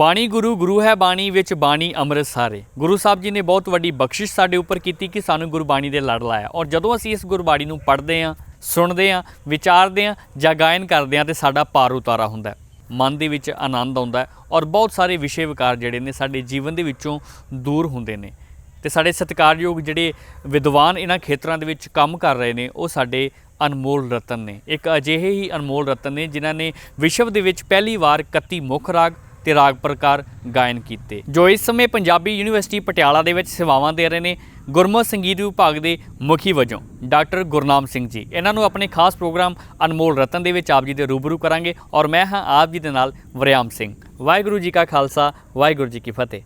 ਬਾਣੀ ਗੁਰੂ ਗੁਰੂ ਹੈ ਬਾਣੀ ਵਿੱਚ ਬਾਣੀ ਅੰਮ੍ਰਿਤ ਸਾਰੇ। ਗੁਰੂ ਸਾਹਿਬ ਜੀ ਨੇ ਬਹੁਤ ਵੱਡੀ ਬਖਸ਼ਿਸ਼ ਸਾਡੇ ਉੱਪਰ ਕੀਤੀ ਕਿ ਸਾਨੂੰ ਗੁਰਬਾਣੀ ਦੇ ਲੜ ਲਾਇਆ। ਔਰ ਜਦੋਂ ਅਸੀਂ ਇਸ ਗੁਰਬਾਣੀ ਨੂੰ ਪੜ੍ਹਦੇ ਹਾਂ, ਸੁਣਦੇ ਹਾਂ, ਵਿਚਾਰਦੇ ਹਾਂ ਜਾਂ ਗਾਇਨ ਕਰਦੇ ਹਾਂ ਤੇ ਸਾਡਾ ਪਾਰ ਉਤਾਰਾ ਹੁੰਦਾ ਮਨ ਦੇ ਵਿੱਚ ਆਨੰਦ ਆਉਂਦਾ ਔਰ ਬਹੁਤ ਸਾਰੇ ਵਿਸ਼ੇ ਵਿਕਾਰ ਜਿਹੜੇ ਨੇ ਸਾਡੇ ਜੀਵਨ ਦੇ ਵਿੱਚੋਂ ਦੂਰ ਹੁੰਦੇ ਨੇ। ਤੇ ਸਾਡੇ ਸਤਿਕਾਰਯੋਗ ਜਿਹੜੇ ਵਿਦਵਾਨ ਇਹਨਾਂ ਖੇਤਰਾਂ ਦੇ ਵਿੱਚ ਕੰਮ ਕਰ ਰਹੇ ਨੇ, ਉਹ ਸਾਡੇ ਅਨਮੋਲ ਰਤਨ ਨੇ। ਇੱਕ ਅਜਿਹੇ ਹੀ ਅਨਮੋਲ ਰਤਨ ਨੇ ਜਿਨ੍ਹਾਂ ਨੇ ਵਿਸ਼ਵ ਦੇ ਵਿੱਚ ਪਹਿਲੀ ਵਾਰ 31 ਮੁੱਖ ਰਾਗ ਤੇ ਰਾਗ ਪ੍ਰਕਾਰ ਗਾਇਨ ਕੀਤੇ। ਜੋ ਇਸ ਸਮੇਂ ਪੰਜਾਬੀ ਯੂਨੀਵਰਸਿਟੀ ਪਟਿਆਲਾ ਦੇ ਵਿੱਚ ਸੇਵਾਵਾਂ ਦੇ ਰਹੇ ਨੇ, ਗੁਰਮਤਿ ਸੰਗੀਤ ਵਿਭਾਗ ਦੇ ਮੁਖੀ ਵਜੋਂ ਡਾਕਟਰ ਗੁਰਨਾਮ ਸਿੰਘ ਜੀ। ਇਹਨਾਂ ਨੂੰ ਆਪਣੇ ਖਾਸ ਪ੍ਰੋਗਰਾਮ ਅਨਮੋਲ ਰਤਨ ਦੇ ਵਿੱਚ ਆਪ ਜੀ ਦੇ ਰੂਬਰੂ ਕਰਾਂਗੇ ਔਰ ਮੈਂ ਹਾਂ ਆਪ ਜੀ ਦੇ ਨਾਲ ਵਰਿਆਮ ਸਿੰਘ। ਵਾਹਿਗੁਰੂ ਜੀ ਕਾ ਖਾਲਸਾ, ਵਾਹਿਗੁਰੂ ਜੀ ਕੀ ਫਤਿਹ।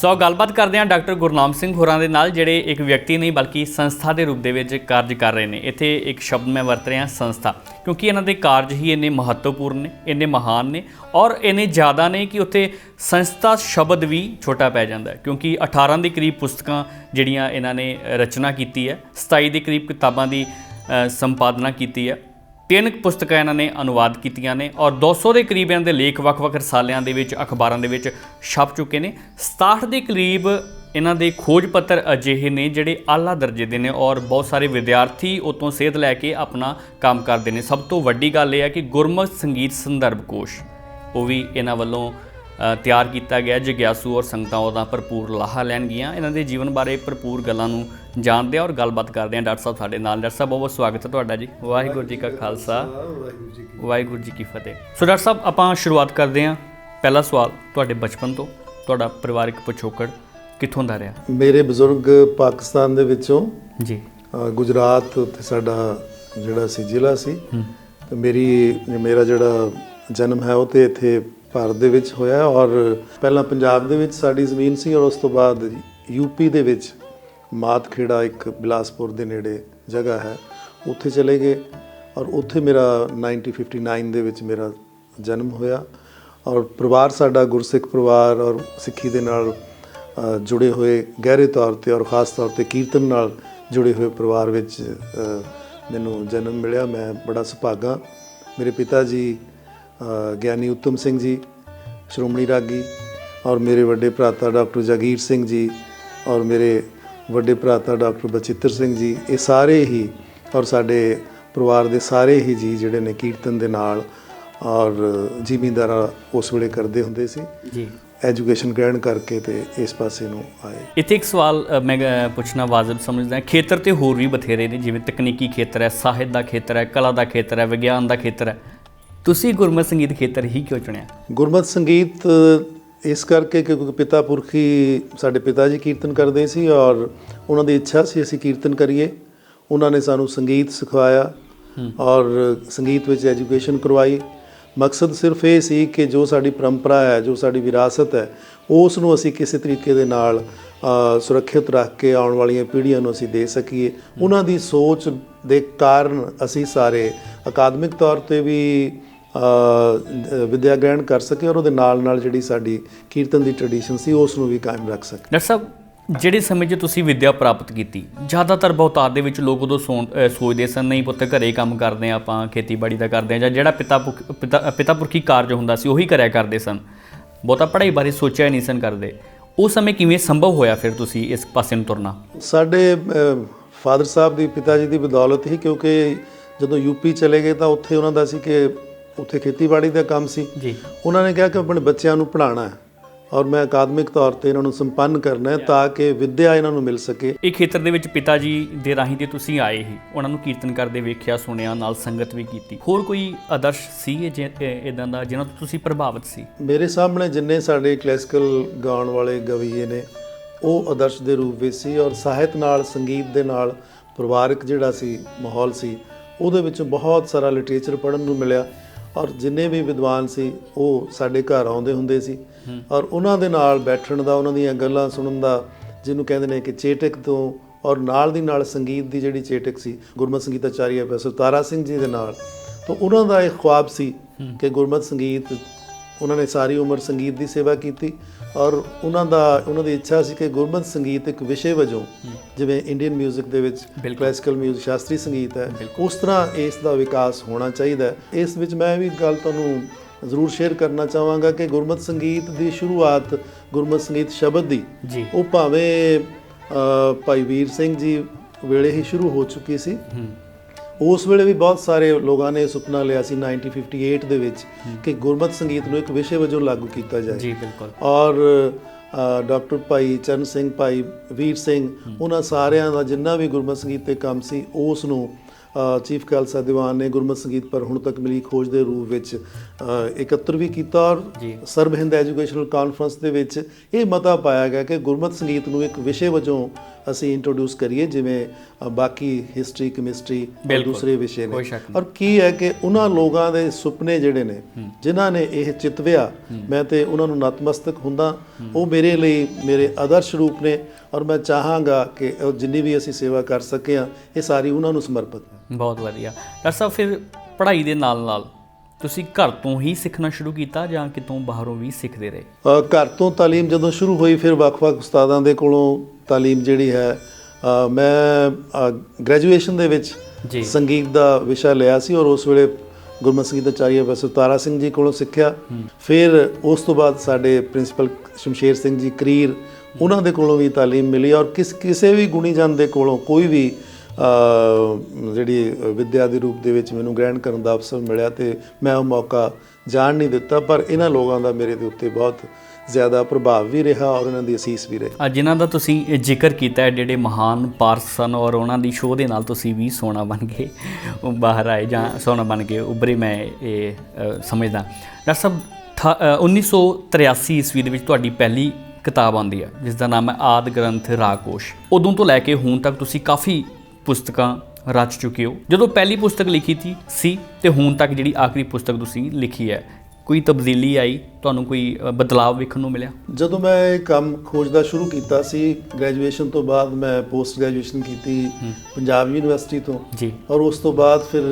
ਸੋ ਗੱਲਬਾਤ ਕਰਦੇ ਹਾਂ ਡਾਕਟਰ ਗੁਰਨਾਮ ਸਿੰਘ ਹੋਰਾਂ ਦੇ ਨਾਲ, ਜਿਹੜੇ ਇੱਕ ਵਿਅਕਤੀ ਨਹੀਂ ਬਲਕਿ ਸੰਸਥਾ ਦੇ ਰੂਪ ਦੇ ਵਿੱਚ ਕਾਰਜ ਕਰ ਰਹੇ ਨੇ। ਇੱਥੇ ਇੱਕ ਸ਼ਬਦ ਮੈਂ ਵਰਤ ਰਿਹਾ, ਸੰਸਥਾ। ਕਿਉਂਕਿ ਇਹਨਾਂ ਦੇ ਕਾਰਜ ਹੀ ਇੰਨੇ ਮਹੱਤਵਪੂਰਨ ਨੇ, ਇੰਨੇ ਮਹਾਨ ਨੇ ਔਰ ਇੰਨੇ ਜ਼ਿਆਦਾ ਨੇ ਕਿ ਉੱਥੇ ਸੰਸਥਾ ਸ਼ਬਦ ਵੀ ਛੋਟਾ ਪੈ ਜਾਂਦਾ ਕਿਉਂਕਿ 18 ਦੇ ਕਰੀਬ ਪੁਸਤਕਾਂ ਜਿਹੜੀਆਂ ਇਹਨਾਂ ਨੇ ਰਚਨਾ ਕੀਤੀ ਹੈ 27 ਦੇ ਕਰੀਬ ਕਿਤਾਬਾਂ ਦੀ ਸੰਪਾਦਨਾ ਕੀਤੀ ਹੈ। ਤਿੰਨ ਕੁ ਪੁਸਤਕਾਂ ਇਹਨਾਂ ਨੇ ਅਨੁਵਾਦ ਕੀਤੀਆਂ ਨੇ ਔਰ 200 ਦੇ ਕਰੀਬ ਇਹਨਾਂ ਦੇ ਲੇਖ ਵੱਖ-ਵੱਖ ਰਸਾਲਿਆਂ ਦੇ ਵਿੱਚ, ਅਖਬਾਰਾਂ ਦੇ ਵਿੱਚ ਛਪ ਚੁੱਕੇ ਨੇ। 67 ਦੇ ਕਰੀਬ ਇਹਨਾਂ ਦੇ ਖੋਜ ਪੱਤਰ ਅਜਿਹੇ ਨੇ ਜਿਹੜੇ ਆਲਾ ਦਰਜੇ ਦੇ ਨੇ ਔਰ ਬਹੁਤ ਸਾਰੇ ਵਿਦਿਆਰਥੀ ਉਤੋਂ ਸੇਧ ਲੈ ਕੇ ਆਪਣਾ ਕੰਮ ਕਰਦੇ ਨੇ। ਸਭ ਤੋਂ ਵੱਡੀ ਗੱਲ ਇਹ ਹੈ ਕਿ ਗੁਰਮਤਿ ਸੰਗੀਤ ਸੰਦਰਭ ਕੋਸ਼, ਉਹ ਵੀ ਇਹਨਾਂ ਵੱਲੋਂ ਤਿਆਰ ਕੀਤਾ ਗਿਆ। ਜਗਿਆਸੂ ਔਰ ਸੰਗਤਾਂ ਉਹਦਾ ਭਰਪੂਰ ਲਾਹਾ ਲੈਣਗੀਆਂ ਇਹਨਾਂ ਦੇ ਜੀਵਨ ਬਾਰੇ ਭਰਪੂਰ ਗੱਲਾਂ ਨੂੰ ਜਾਣਦੇ ਹਾਂ ਔਰ ਗੱਲਬਾਤ ਕਰਦੇ ਹਾਂ ਡਾਕਟਰ ਸਾਹਿਬ ਸਾਡੇ ਨਾਲ। ਡਾਕਟਰ ਸਾਹਿਬ ਬਹੁਤ ਸਵਾਗਤ ਹੈ ਤੁਹਾਡਾ ਜੀ। ਵਾਹਿਗੁਰੂ ਜੀ ਕਾ ਖਾਲਸਾ। ਵਾਹਿਗੁਰੂ ਜੀ ਕੀ ਫਤਿਹ। ਸੋ ਡਾਕਟਰ ਸਾਹਿਬ ਆਪਾਂ ਸ਼ੁਰੂਆਤ ਕਰਦੇ ਹਾਂ। ਪਹਿਲਾ ਸਵਾਲ ਤੁਹਾਡੇ ਬਚਪਨ ਤੋਂ। ਤੁਹਾਡਾ ਪਰਿਵਾਰਿਕ ਪਿਛੋਕੜ ਕਿੱਥੋਂ ਦਾ ਰਿਹਾ? ਮੇਰੇ ਬਜ਼ੁਰਗ ਪਾਕਿਸਤਾਨ ਦੇ ਵਿੱਚੋਂ। ਜੀ। ਗੁਜਰਾਤ ਉੱਥੇ ਸਾਡਾ ਜਿਹੜਾ ਸੀ ਜ਼ਿਲ੍ਹਾ ਸੀ। ਤੇ ਮੇਰੀ ਮੇਰਾ ਜਿਹੜਾ ਜਨਮ ਹੈ ਉਹ ਤੇ ਇੱਥੇ ਭਾਰਤ ਦੇ ਵਿੱਚ ਹੋਇਆ ਔਰ ਪਹਿਲਾਂ ਪੰਜਾਬ ਦੇ ਵਿੱਚ ਸਾਡੀ ਜ਼ਮੀਨ ਸੀ ਔਰ ਉਸ ਤੋਂ ਬਾਅਦ ਯੂਪੀ ਦੇ ਵਿੱਚ ਮਾਤਖੇੜਾ ਇੱਕ ਬਿਲਾਸਪੁਰ ਦੇ ਨੇੜੇ ਜਗ੍ਹਾ ਹੈ। ਉੱਥੇ ਚਲੇ ਗਏ ਔਰ ਉੱਥੇ ਮੇਰਾ 1959 ਦੇ ਵਿੱਚ ਮੇਰਾ ਜਨਮ ਹੋਇਆ ਔਰ ਪਰਿਵਾਰ ਸਾਡਾ ਗੁਰਸਿੱਖ ਪਰਿਵਾਰ ਔਰ ਸਿੱਖੀ ਦੇ ਨਾਲ ਜੁੜੇ ਹੋਏ ਗਹਿਰੇ ਤੌਰ ਤੇ ਔਰ ਖਾਸ ਤੌਰ ਤੇ ਕੀਰਤਨ ਨਾਲ ਜੁੜੇ ਹੋਏ ਪਰਿਵਾਰ ਵਿੱਚ ਮੈਨੂੰ ਜਨਮ ਮਿਲਿਆ। ਮੈਂ ਬੜਾ ਸੁਭਾਗਾ। ਮੇਰੇ ਪਿਤਾ ਜੀ ਗਿਆਨੀ ਉੱਤਮ ਸਿੰਘ ਜੀ ਸ਼੍ਰੋਮਣੀ ਰਾਗੀ ਔਰ ਮੇਰੇ ਵੱਡੇ ਭਰਾਤਾ ਡਾਕਟਰ ਜਗੀਰ ਸਿੰਘ ਜੀ ਔਰ ਮੇਰੇ ਵੱਡੇ ਭਰਾਤਾ ਡਾਕਟਰ ਬਚਿੱਤਰ ਸਿੰਘ ਜੀ ਇਹ ਸਾਰੇ ਹੀ ਔਰ ਸਾਡੇ ਪਰਿਵਾਰ ਦੇ ਸਾਰੇ ਹੀ ਜੀ ਜਿਹੜੇ ਨੇ ਕੀਰਤਨ ਦੇ ਨਾਲ ਔਰ ਜ਼ਿਮੀਂਦਾਰਾ ਉਸ ਵੇਲੇ ਕਰਦੇ ਹੁੰਦੇ ਸੀ। ਜੀ। ਐਜੂਕੇਸ਼ਨ ਗ੍ਰਹਿਣ ਕਰਕੇ ਤੇ ਇਸ ਪਾਸੇ ਨੂੰ ਆਏ। ਇੱਥੇ ਇੱਕ ਸਵਾਲ ਮੈਂ ਪੁੱਛਣਾ ਵਾਜਬ ਸਮਝਦਾ ਹਾਂ। ਖੇਤਰ ਤੇ ਹੋਰ ਵੀ ਬਥੇਰੇ ਨੇ ਜਿਵੇਂ ਤਕਨੀਕੀ ਖੇਤਰ ਹੈ ਸਾਹਿਤ ਦਾ ਖੇਤਰ ਹੈ ਕਲਾ ਦਾ ਖੇਤਰ ਹੈ ਵਿਗਿਆਨ ਦਾ ਖੇਤਰ ਹੈ। ਤੁਸੀਂ ਗੁਰਮਤਿ ਸੰਗੀਤ ਖੇਤਰ ਹੀ ਕਿਉਂ ਚੁਣਿਆ? ਗੁਰਮਤਿ ਸੰਗੀਤ, ਇਸ ਕਰਕੇ ਕਿਉਂਕਿ ਪਿਤਾ ਪੁਰਖੀ ਸਾਡੇ ਪਿਤਾ ਜੀ ਕੀਰਤਨ ਕਰਦੇ ਸੀ ਔਰ ਉਹਨਾਂ ਦੀ ਇੱਛਾ ਸੀ ਅਸੀਂ ਕੀਰਤਨ ਕਰੀਏ। ਉਹਨਾਂ ਨੇ ਸਾਨੂੰ ਸੰਗੀਤ ਸਿਖਾਇਆ ਔਰ ਸੰਗੀਤ ਵਿੱਚ ਐਜੂਕੇਸ਼ਨ ਕਰਵਾਈ। ਮਕਸਦ ਸਿਰਫ ਇਹ ਸੀ ਕਿ ਜੋ ਸਾਡੀ ਪਰੰਪਰਾ ਹੈ, ਜੋ ਸਾਡੀ ਵਿਰਾਸਤ ਹੈ, ਉਸ ਨੂੰ ਅਸੀਂ ਕਿਸੇ ਤਰੀਕੇ ਦੇ ਨਾਲ ਸੁਰੱਖਿਅਤ ਰੱਖ ਕੇ ਆਉਣ ਵਾਲੀਆਂ ਪੀੜ੍ਹੀਆਂ ਨੂੰ ਅਸੀਂ ਦੇ ਸਕੀਏ। ਉਹਨਾਂ ਦੀ ਸੋਚ ਦੇ ਕਾਰਨ ਅਸੀਂ ਸਾਰੇ ਅਕਾਦਮਿਕ ਤੌਰ ਤੇ ਵੀ ਵਿਦਿਆ ਗ੍ਰਹਿਣ ਕਰ ਸਕੇ ਔਰ ਉਹਦੇ ਨਾਲ ਨਾਲ ਜਿਹੜੀ ਸਾਡੀ ਕੀਰਤਨ ਦੀ ਟ੍ਰੈਡੀਸ਼ਨ ਸੀ ਉਸ ਨੂੰ ਵੀ ਕਾਇਮ ਰੱਖ ਸਕੇ। ਡਾਕਟਰ ਸਾਹਿਬ ਜਿਹੜੇ ਸਮੇਂ 'ਚ ਤੁਸੀਂ ਵਿੱਦਿਆ ਪ੍ਰਾਪਤ ਕੀਤੀ ਜ਼ਿਆਦਾਤਰ ਬਹੁਤਾਤ ਦੇ ਵਿੱਚ ਲੋਕ ਉਦੋਂ ਸੋਚਦੇ ਸਨ ਨਹੀਂ ਪੁੱਤ ਘਰੇ ਕੰਮ ਕਰਦੇ ਆ ਆਪਾਂ ਖੇਤੀਬਾੜੀ ਦਾ ਕਰਦੇ ਆ ਜਾਂ ਜਿਹੜਾ ਪਿਤਾ ਪਿਤਾ ਪਿਤਾ ਪੁਰਖੀ ਕਾਰਜ ਹੁੰਦਾ ਸੀ ਉਹੀ ਕਰਿਆ ਕਰਦੇ ਸਨ। ਬਹੁਤਾ ਪੜ੍ਹਾਈ ਬਾਰੇ ਸੋਚਿਆ ਨਹੀਂ ਸਨ ਕਰਦੇ। ਉਸ ਸਮੇਂ ਕਿਵੇਂ ਸੰਭਵ ਹੋਇਆ ਫਿਰ ਤੁਸੀਂ ਇਸ ਪਾਸੇ ਨੂੰ ਤੁਰਨਾ? ਸਾਡੇ ਫਾਦਰ ਸਾਹਿਬ ਦੀ ਪਿਤਾ ਜੀ ਦੀ ਬਦੌਲਤ ਹੀ ਕਿਉਂਕਿ ਜਦੋਂ ਯੂਪੀ ਚਲੇ ਗਏ ਤਾਂ ਉੱਥੇ ਉਹਨਾਂ ਦਾ ਸੀ ਕਿ ਉੱਥੇ ਖੇਤੀਬਾੜੀ ਦਾ ਕੰਮ ਸੀ। ਜੀ। ਉਹਨਾਂ ਨੇ ਕਿਹਾ ਕਿ ਆਪਣੇ ਬੱਚਿਆਂ ਨੂੰ ਪੜ੍ਹਾਉਣਾ ਹੈ ਔਰ ਮੈਂ ਅਕਾਦਮਿਕ ਤੌਰ ਤੇ ਇਹਨਾਂ ਨੂੰ ਸੰਪੰਨ ਕਰਨਾ ਹੈ ਤਾਂ ਕਿ ਵਿੱਦਿਆ ਇਹਨਾਂ ਨੂੰ ਮਿਲ ਸਕੇ। ਇਹ ਖੇਤਰ ਦੇ ਵਿੱਚ ਪਿਤਾ ਜੀ ਦੇ ਰਾਹੀਂ ਤੇ ਤੁਸੀਂ ਆਏ ਹੀ ਉਹਨਾਂ ਨੂੰ ਕੀਰਤਨ ਕਰਦੇ ਵੇਖਿਆ ਸੁਣਿਆ ਨਾਲ ਸੰਗਤ ਵੀ ਕੀਤੀ। ਹੋਰ ਕੋਈ ਆਦਰਸ਼ ਸੀ ਇਦਾਂ ਦਾ ਜਿਹਨਾਂ ਤੋਂ ਤੁਸੀਂ ਪ੍ਰਭਾਵਿਤ ਸੀ? ਮੇਰੇ ਸਾਹਮਣੇ ਜਿੰਨੇ ਸਾਡੇ ਕਲਾਸਿਕਲ ਗਾਉਣ ਵਾਲੇ ਗਵਈਏ ਨੇ ਉਹ ਆਦਰਸ਼ ਦੇ ਰੂਪ ਵਿੱਚ ਸੀ ਔਰ ਸਾਹਿਤ ਨਾਲ ਸੰਗੀਤ ਦੇ ਨਾਲ ਪਰਿਵਾਰਕ ਜਿਹੜਾ ਸੀ ਮਾਹੌਲ ਸੀ ਉਹਦੇ ਵਿੱਚ ਬਹੁਤ ਸਾਰਾ ਲਿਟਰੇਚਰ ਪੜ੍ਹਨ ਨੂੰ ਮਿਲਿਆ। ਔਰ ਜਿੰਨੇ ਵੀ ਵਿਦਵਾਨ ਸੀ ਉਹ ਸਾਡੇ ਘਰ ਆਉਂਦੇ ਹੁੰਦੇ ਸੀ। ਔਰ ਉਹਨਾਂ ਦੇ ਨਾਲ ਬੈਠਣ ਦਾ ਉਹਨਾਂ ਦੀਆਂ ਗੱਲਾਂ ਸੁਣਨ ਦਾ ਜਿਹਨੂੰ ਕਹਿੰਦੇ ਨੇ ਕਿ ਚੇਟਕ ਤੋਂ ਔਰ ਨਾਲ ਦੀ ਨਾਲ ਸੰਗੀਤ ਦੀ ਜਿਹੜੀ ਚੇਟਕ ਸੀ ਗੁਰਮਤਿ ਸੰਗੀਤ ਆਚਾਰੀਆ ਪ੍ਰੋਫੈਸਰ ਤਾਰਾ ਸਿੰਘ ਜੀ ਦੇ ਨਾਲ ਤਾਂ ਉਹਨਾਂ ਦਾ ਇੱਕ ਖੁਆਬ ਸੀ ਕਿ ਗੁਰਮਤਿ ਸੰਗੀਤ ਉਹਨਾਂ ਨੇ ਸਾਰੀ ਉਮਰ ਸੰਗੀਤ ਦੀ ਸੇਵਾ ਕੀਤੀ ਔਰ ਉਹਨਾਂ ਦਾ ਉਹਨਾਂ ਦੀ ਇੱਛਾ ਸੀ ਕਿ ਗੁਰਮਤਿ ਸੰਗੀਤ ਇੱਕ ਵਿਸ਼ੇ ਵਜੋਂ ਜਿਵੇਂ ਇੰਡੀਅਨ 뮤직 ਦੇ ਵਿੱਚ ਬਿਲਕੁਲ। ਕਲਾਸਿਕਲ 뮤직 ਸ਼ਾਸਤਰੀ ਸੰਗੀਤ ਹੈ ਉਸ ਤਰ੍ਹਾਂ ਇਸ ਦਾ ਵਿਕਾਸ ਹੋਣਾ ਚਾਹੀਦਾ ਹੈ ਇਸ ਵਿੱਚ ਮੈਂ ਵੀ ਗੱਲ ਤੁਹਾਨੂੰ ਜ਼ਰੂਰ ਸ਼ੇਅਰ ਕਰਨਾ ਚਾਹਾਂਗਾ ਕਿ ਗੁਰਮਤਿ ਸੰਗੀਤ ਦੀ ਸ਼ੁਰੂਆਤ ਗੁਰਮਤਿ ਸੰਗੀਤ ਸ਼ਬਦ ਦੀ ਜੀ ਉਹ ਭਾਵੇਂ ਅ, ਭਾਈ ਵੀਰ ਸਿੰਘ ਜੀ ਵੇਲੇ ਹੀ ਸ਼ੁਰੂ ਹੋ ਚੁੱਕੀ ਸੀ ਹੂੰ ਉਸ ਵੇਲੇ ਵੀ ਬਹੁਤ ਸਾਰੇ ਲੋਕਾਂ ਨੇ ਸੁਪਨਾ ਲਿਆ ਸੀ 1958 ਦੇ ਵਿੱਚ ਕਿ ਗੁਰਮਤਿ ਸੰਗੀਤ ਨੂੰ ਇੱਕ ਵਿਸ਼ੇ ਵਜੋਂ ਲਾਗੂ ਕੀਤਾ ਜਾਏ। ਜੀ ਬਿਲਕੁਲ। ਔਰ ਡਾਕਟਰ ਭਾਈ ਚਰਨ ਸਿੰਘ ਭਾਈ ਵੀਰ ਸਿੰਘ ਉਹਨਾਂ ਸਾਰਿਆਂ ਦਾ ਜਿੰਨਾ ਵੀ ਗੁਰਮਤਿ ਸੰਗੀਤ ਤੇ ਕੰਮ ਸੀ ਉਸ ਨੂੰ ਚੀਫ ਖਾਲਸਾ ਦੀਵਾਨ ਨੇ ਗੁਰਮਤਿ ਸੰਗੀਤ ਪਰ ਹੁਣ ਤੱਕ ਮਿਲੀ ਖੋਜ ਦੇ ਰੂਪ ਵਿੱਚ ਇਕੱਤਰ ਵੀ ਕੀਤਾ ਔਰ। ਸਰਬ ਹਿੰਦ ਐਜੂਕੇਸ਼ਨਲ ਕਾਨਫਰੰਸ ਦੇ ਵਿੱਚ ਇਹ ਮਤਾ ਪਾਇਆ ਗਿਆ ਕਿ ਗੁਰਮਤਿ ਸੰਗੀਤ ਨੂੰ ਇੱਕ ਵਿਸ਼ੇ ਵਜੋਂ ਅਸੀਂ ਇੰਟਰੋਡਿਊਸ ਕਰੀਏ ਜਿਵੇਂ ਬਾਕੀ ਹਿਸਟਰੀ ਕੈਮਿਸਟਰੀ। ਦੂਸਰੇ ਵਿਸ਼ੇ ਨੇ। ਔਰ ਕੀ ਹੈ ਕਿ ਉਹਨਾਂ ਲੋਕਾਂ ਦੇ ਸੁਪਨੇ ਜਿਹੜੇ ਨੇ ਜਿਨ੍ਹਾਂ ਨੇ ਇਹ ਚਿਤਵਿਆ ਮੈਂ ਤੇ ਉਹਨਾਂ ਨੂੰ ਨਤਮਸਤਕ ਹੁੰਦਾ ਉਹ ਮੇਰੇ ਲਈ ਮੇਰੇ ਆਦਰਸ਼ ਰੂਪ ਨੇ ਔਰ ਮੈਂ ਚਾਹਾਂਗਾ ਕਿ ਉਹ ਜਿੰਨੀ ਵੀ ਅਸੀਂ ਸੇਵਾ ਕਰ ਸਕੇ ਹਾਂ ਇਹ ਸਾਰੀ ਉਹਨਾਂ ਨੂੰ ਸਮਰਪਿਤ ਹੈ। ਬਹੁਤ ਵਧੀਆ। ਡਾਕਟਰ ਸਾਹਿਬ ਫਿਰ ਪੜ੍ਹਾਈ ਦੇ ਨਾਲ ਨਾਲ ਤੁਸੀਂ ਘਰ ਤੋਂ ਹੀ ਸਿੱਖਣਾ ਸ਼ੁਰੂ ਕੀਤਾ ਜਾਂ ਕਿਤੋਂ ਬਾਹਰੋਂ ਵੀ ਸਿੱਖਦੇ ਰਹੇ? ਘਰ ਤੋਂ ਤਾਲੀਮ ਜਦੋਂ ਸ਼ੁਰੂ ਹੋਈ ਫਿਰ ਵੱਖ-ਵੱਖ ਉਸਤਾਦਾਂ ਦੇ ਕੋਲੋਂ ਤਾਲੀਮ ਜਿਹੜੀ ਹੈ ਮੈਂ ਗ੍ਰੈਜੂਏਸ਼ਨ ਦੇ ਵਿੱਚ। ਸੰਗੀਤ ਦਾ ਵਿਸ਼ਾ ਲਿਆ ਸੀ ਔਰ ਉਸ ਵੇਲੇ ਗੁਰਮਤਿ ਸੰਗੀਤ ਆਚਾਰੀਆ ਪ੍ਰੋਫੈਸਰ ਤਾਰਾ ਸਿੰਘ ਜੀ ਕੋਲੋਂ ਸਿੱਖਿਆ। ਫਿਰ ਉਸ ਤੋਂ ਬਾਅਦ ਸਾਡੇ ਪ੍ਰਿੰਸੀਪਲ ਸ਼ਮਸ਼ੇਰ ਸਿੰਘ ਜੀ ਕਰੀਰ ਉਹਨਾਂ ਦੇ ਕੋਲੋਂ ਵੀ ਤਾਲੀਮ ਮਿਲੀ ਔਰ ਕਿਸ ਕਿਸੇ ਵੀ ਗੁਣੀ ਜਨ ਦੇ ਕੋਲੋਂ ਕੋਈ ਵੀ ਜਿਹੜੀ ਵਿਦਿਆ ਦੇ ਰੂਪ ਦੇ ਵਿੱਚ ਮੈਨੂੰ ਗ੍ਰਹਿਣ ਕਰਨ ਦਾ ਅਵਸਰ ਮਿਲਿਆ ਤੇ ਮੈਂ ਉਹ ਮੌਕਾ ਜਾਣ ਨਹੀਂ ਦਿੱਤਾ ਪਰ ਇਹਨਾਂ ਲੋਕਾਂ ਦਾ ਮੇਰੇ ਦੇ ਉੱਤੇ ਬਹੁਤ ਜ਼ਿਆਦਾ ਪ੍ਰਭਾਵ ਵੀ ਰਿਹਾ ਔਰ ਇਹਨਾਂ ਦੀ ਅਸੀਸ ਵੀ ਰਹੀ। ਅੱਜ ਇਹਨਾਂ ਦਾ ਤੁਸੀਂ ਇਹ ਜ਼ਿਕਰ ਕੀਤਾ ਹੈ ਜਿਹੜੇ ਮਹਾਨ ਪਾਰਸ ਸਨ ਔਰ ਉਹਨਾਂ ਦੀ ਸ਼ੋਅ ਦੇ ਨਾਲ ਤੁਸੀਂ ਵੀ ਸੋਨਾ ਬਣ ਕੇ ਬਾਹਰ ਆਏ ਜਾਂ ਸੋਨਾ ਬਣ ਕੇ ਉੱਭਰੇ ਮੈਂ ਇਹ ਸਮਝਦਾ। ਡਾਕਟਰ ਸਾਹਿਬ ਠਾ- ਅ, 1983 ਈਸਵੀ ਦੇ ਵਿੱਚ ਤੁਹਾਡੀ ਪਹਿਲੀ ਕਿਤਾਬ ਆਉਂਦੀ ਹੈ ਜਿਸ ਦਾ ਨਾਮ ਹੈ ਆਦ ਗ੍ਰੰਥ ਰਾਕੋਸ਼। ਉਦੋਂ ਤੋਂ ਲੈ ਕੇ ਹੁਣ ਤੱਕ ਤੁਸੀਂ ਕਾਫੀ ਪੁਸਤਕਾਂ ਰਚ ਚੁੱਕੇ ਹੋ। ਜਦੋਂ ਪਹਿਲੀ ਪੁਸਤਕ ਲਿਖੀ ਸੀ ਸੀ ਤੇ ਹੁਣ ਤੱਕ ਜਿਹੜੀ ਆਖਰੀ ਪੁਸਤਕ ਤੁਸੀਂ ਲਿਖੀ ਹੈ ਕੋਈ ਤਬਦੀਲੀ ਆਈ? ਤੁਹਾਨੂੰ ਕੋਈ ਬਦਲਾਅ ਵੇਖਣ ਨੂੰ ਮਿਲਿਆ? ਜਦੋਂ ਮੈਂ ਇਹ ਕੰਮ ਖੋਜਦਾ ਸ਼ੁਰੂ ਕੀਤਾ ਸੀ ਗ੍ਰੈਜੂਏਸ਼ਨ ਤੋਂ ਬਾਅਦ ਮੈਂ ਪੋਸਟ ਗ੍ਰੈਜੂਏਸ਼ਨ ਕੀਤੀ ਪੰਜਾਬ ਯੂਨੀਵਰਸਿਟੀ ਤੋਂ। ਜੀ। ਔਰ ਉਸ ਤੋਂ ਬਾਅਦ ਫਿਰ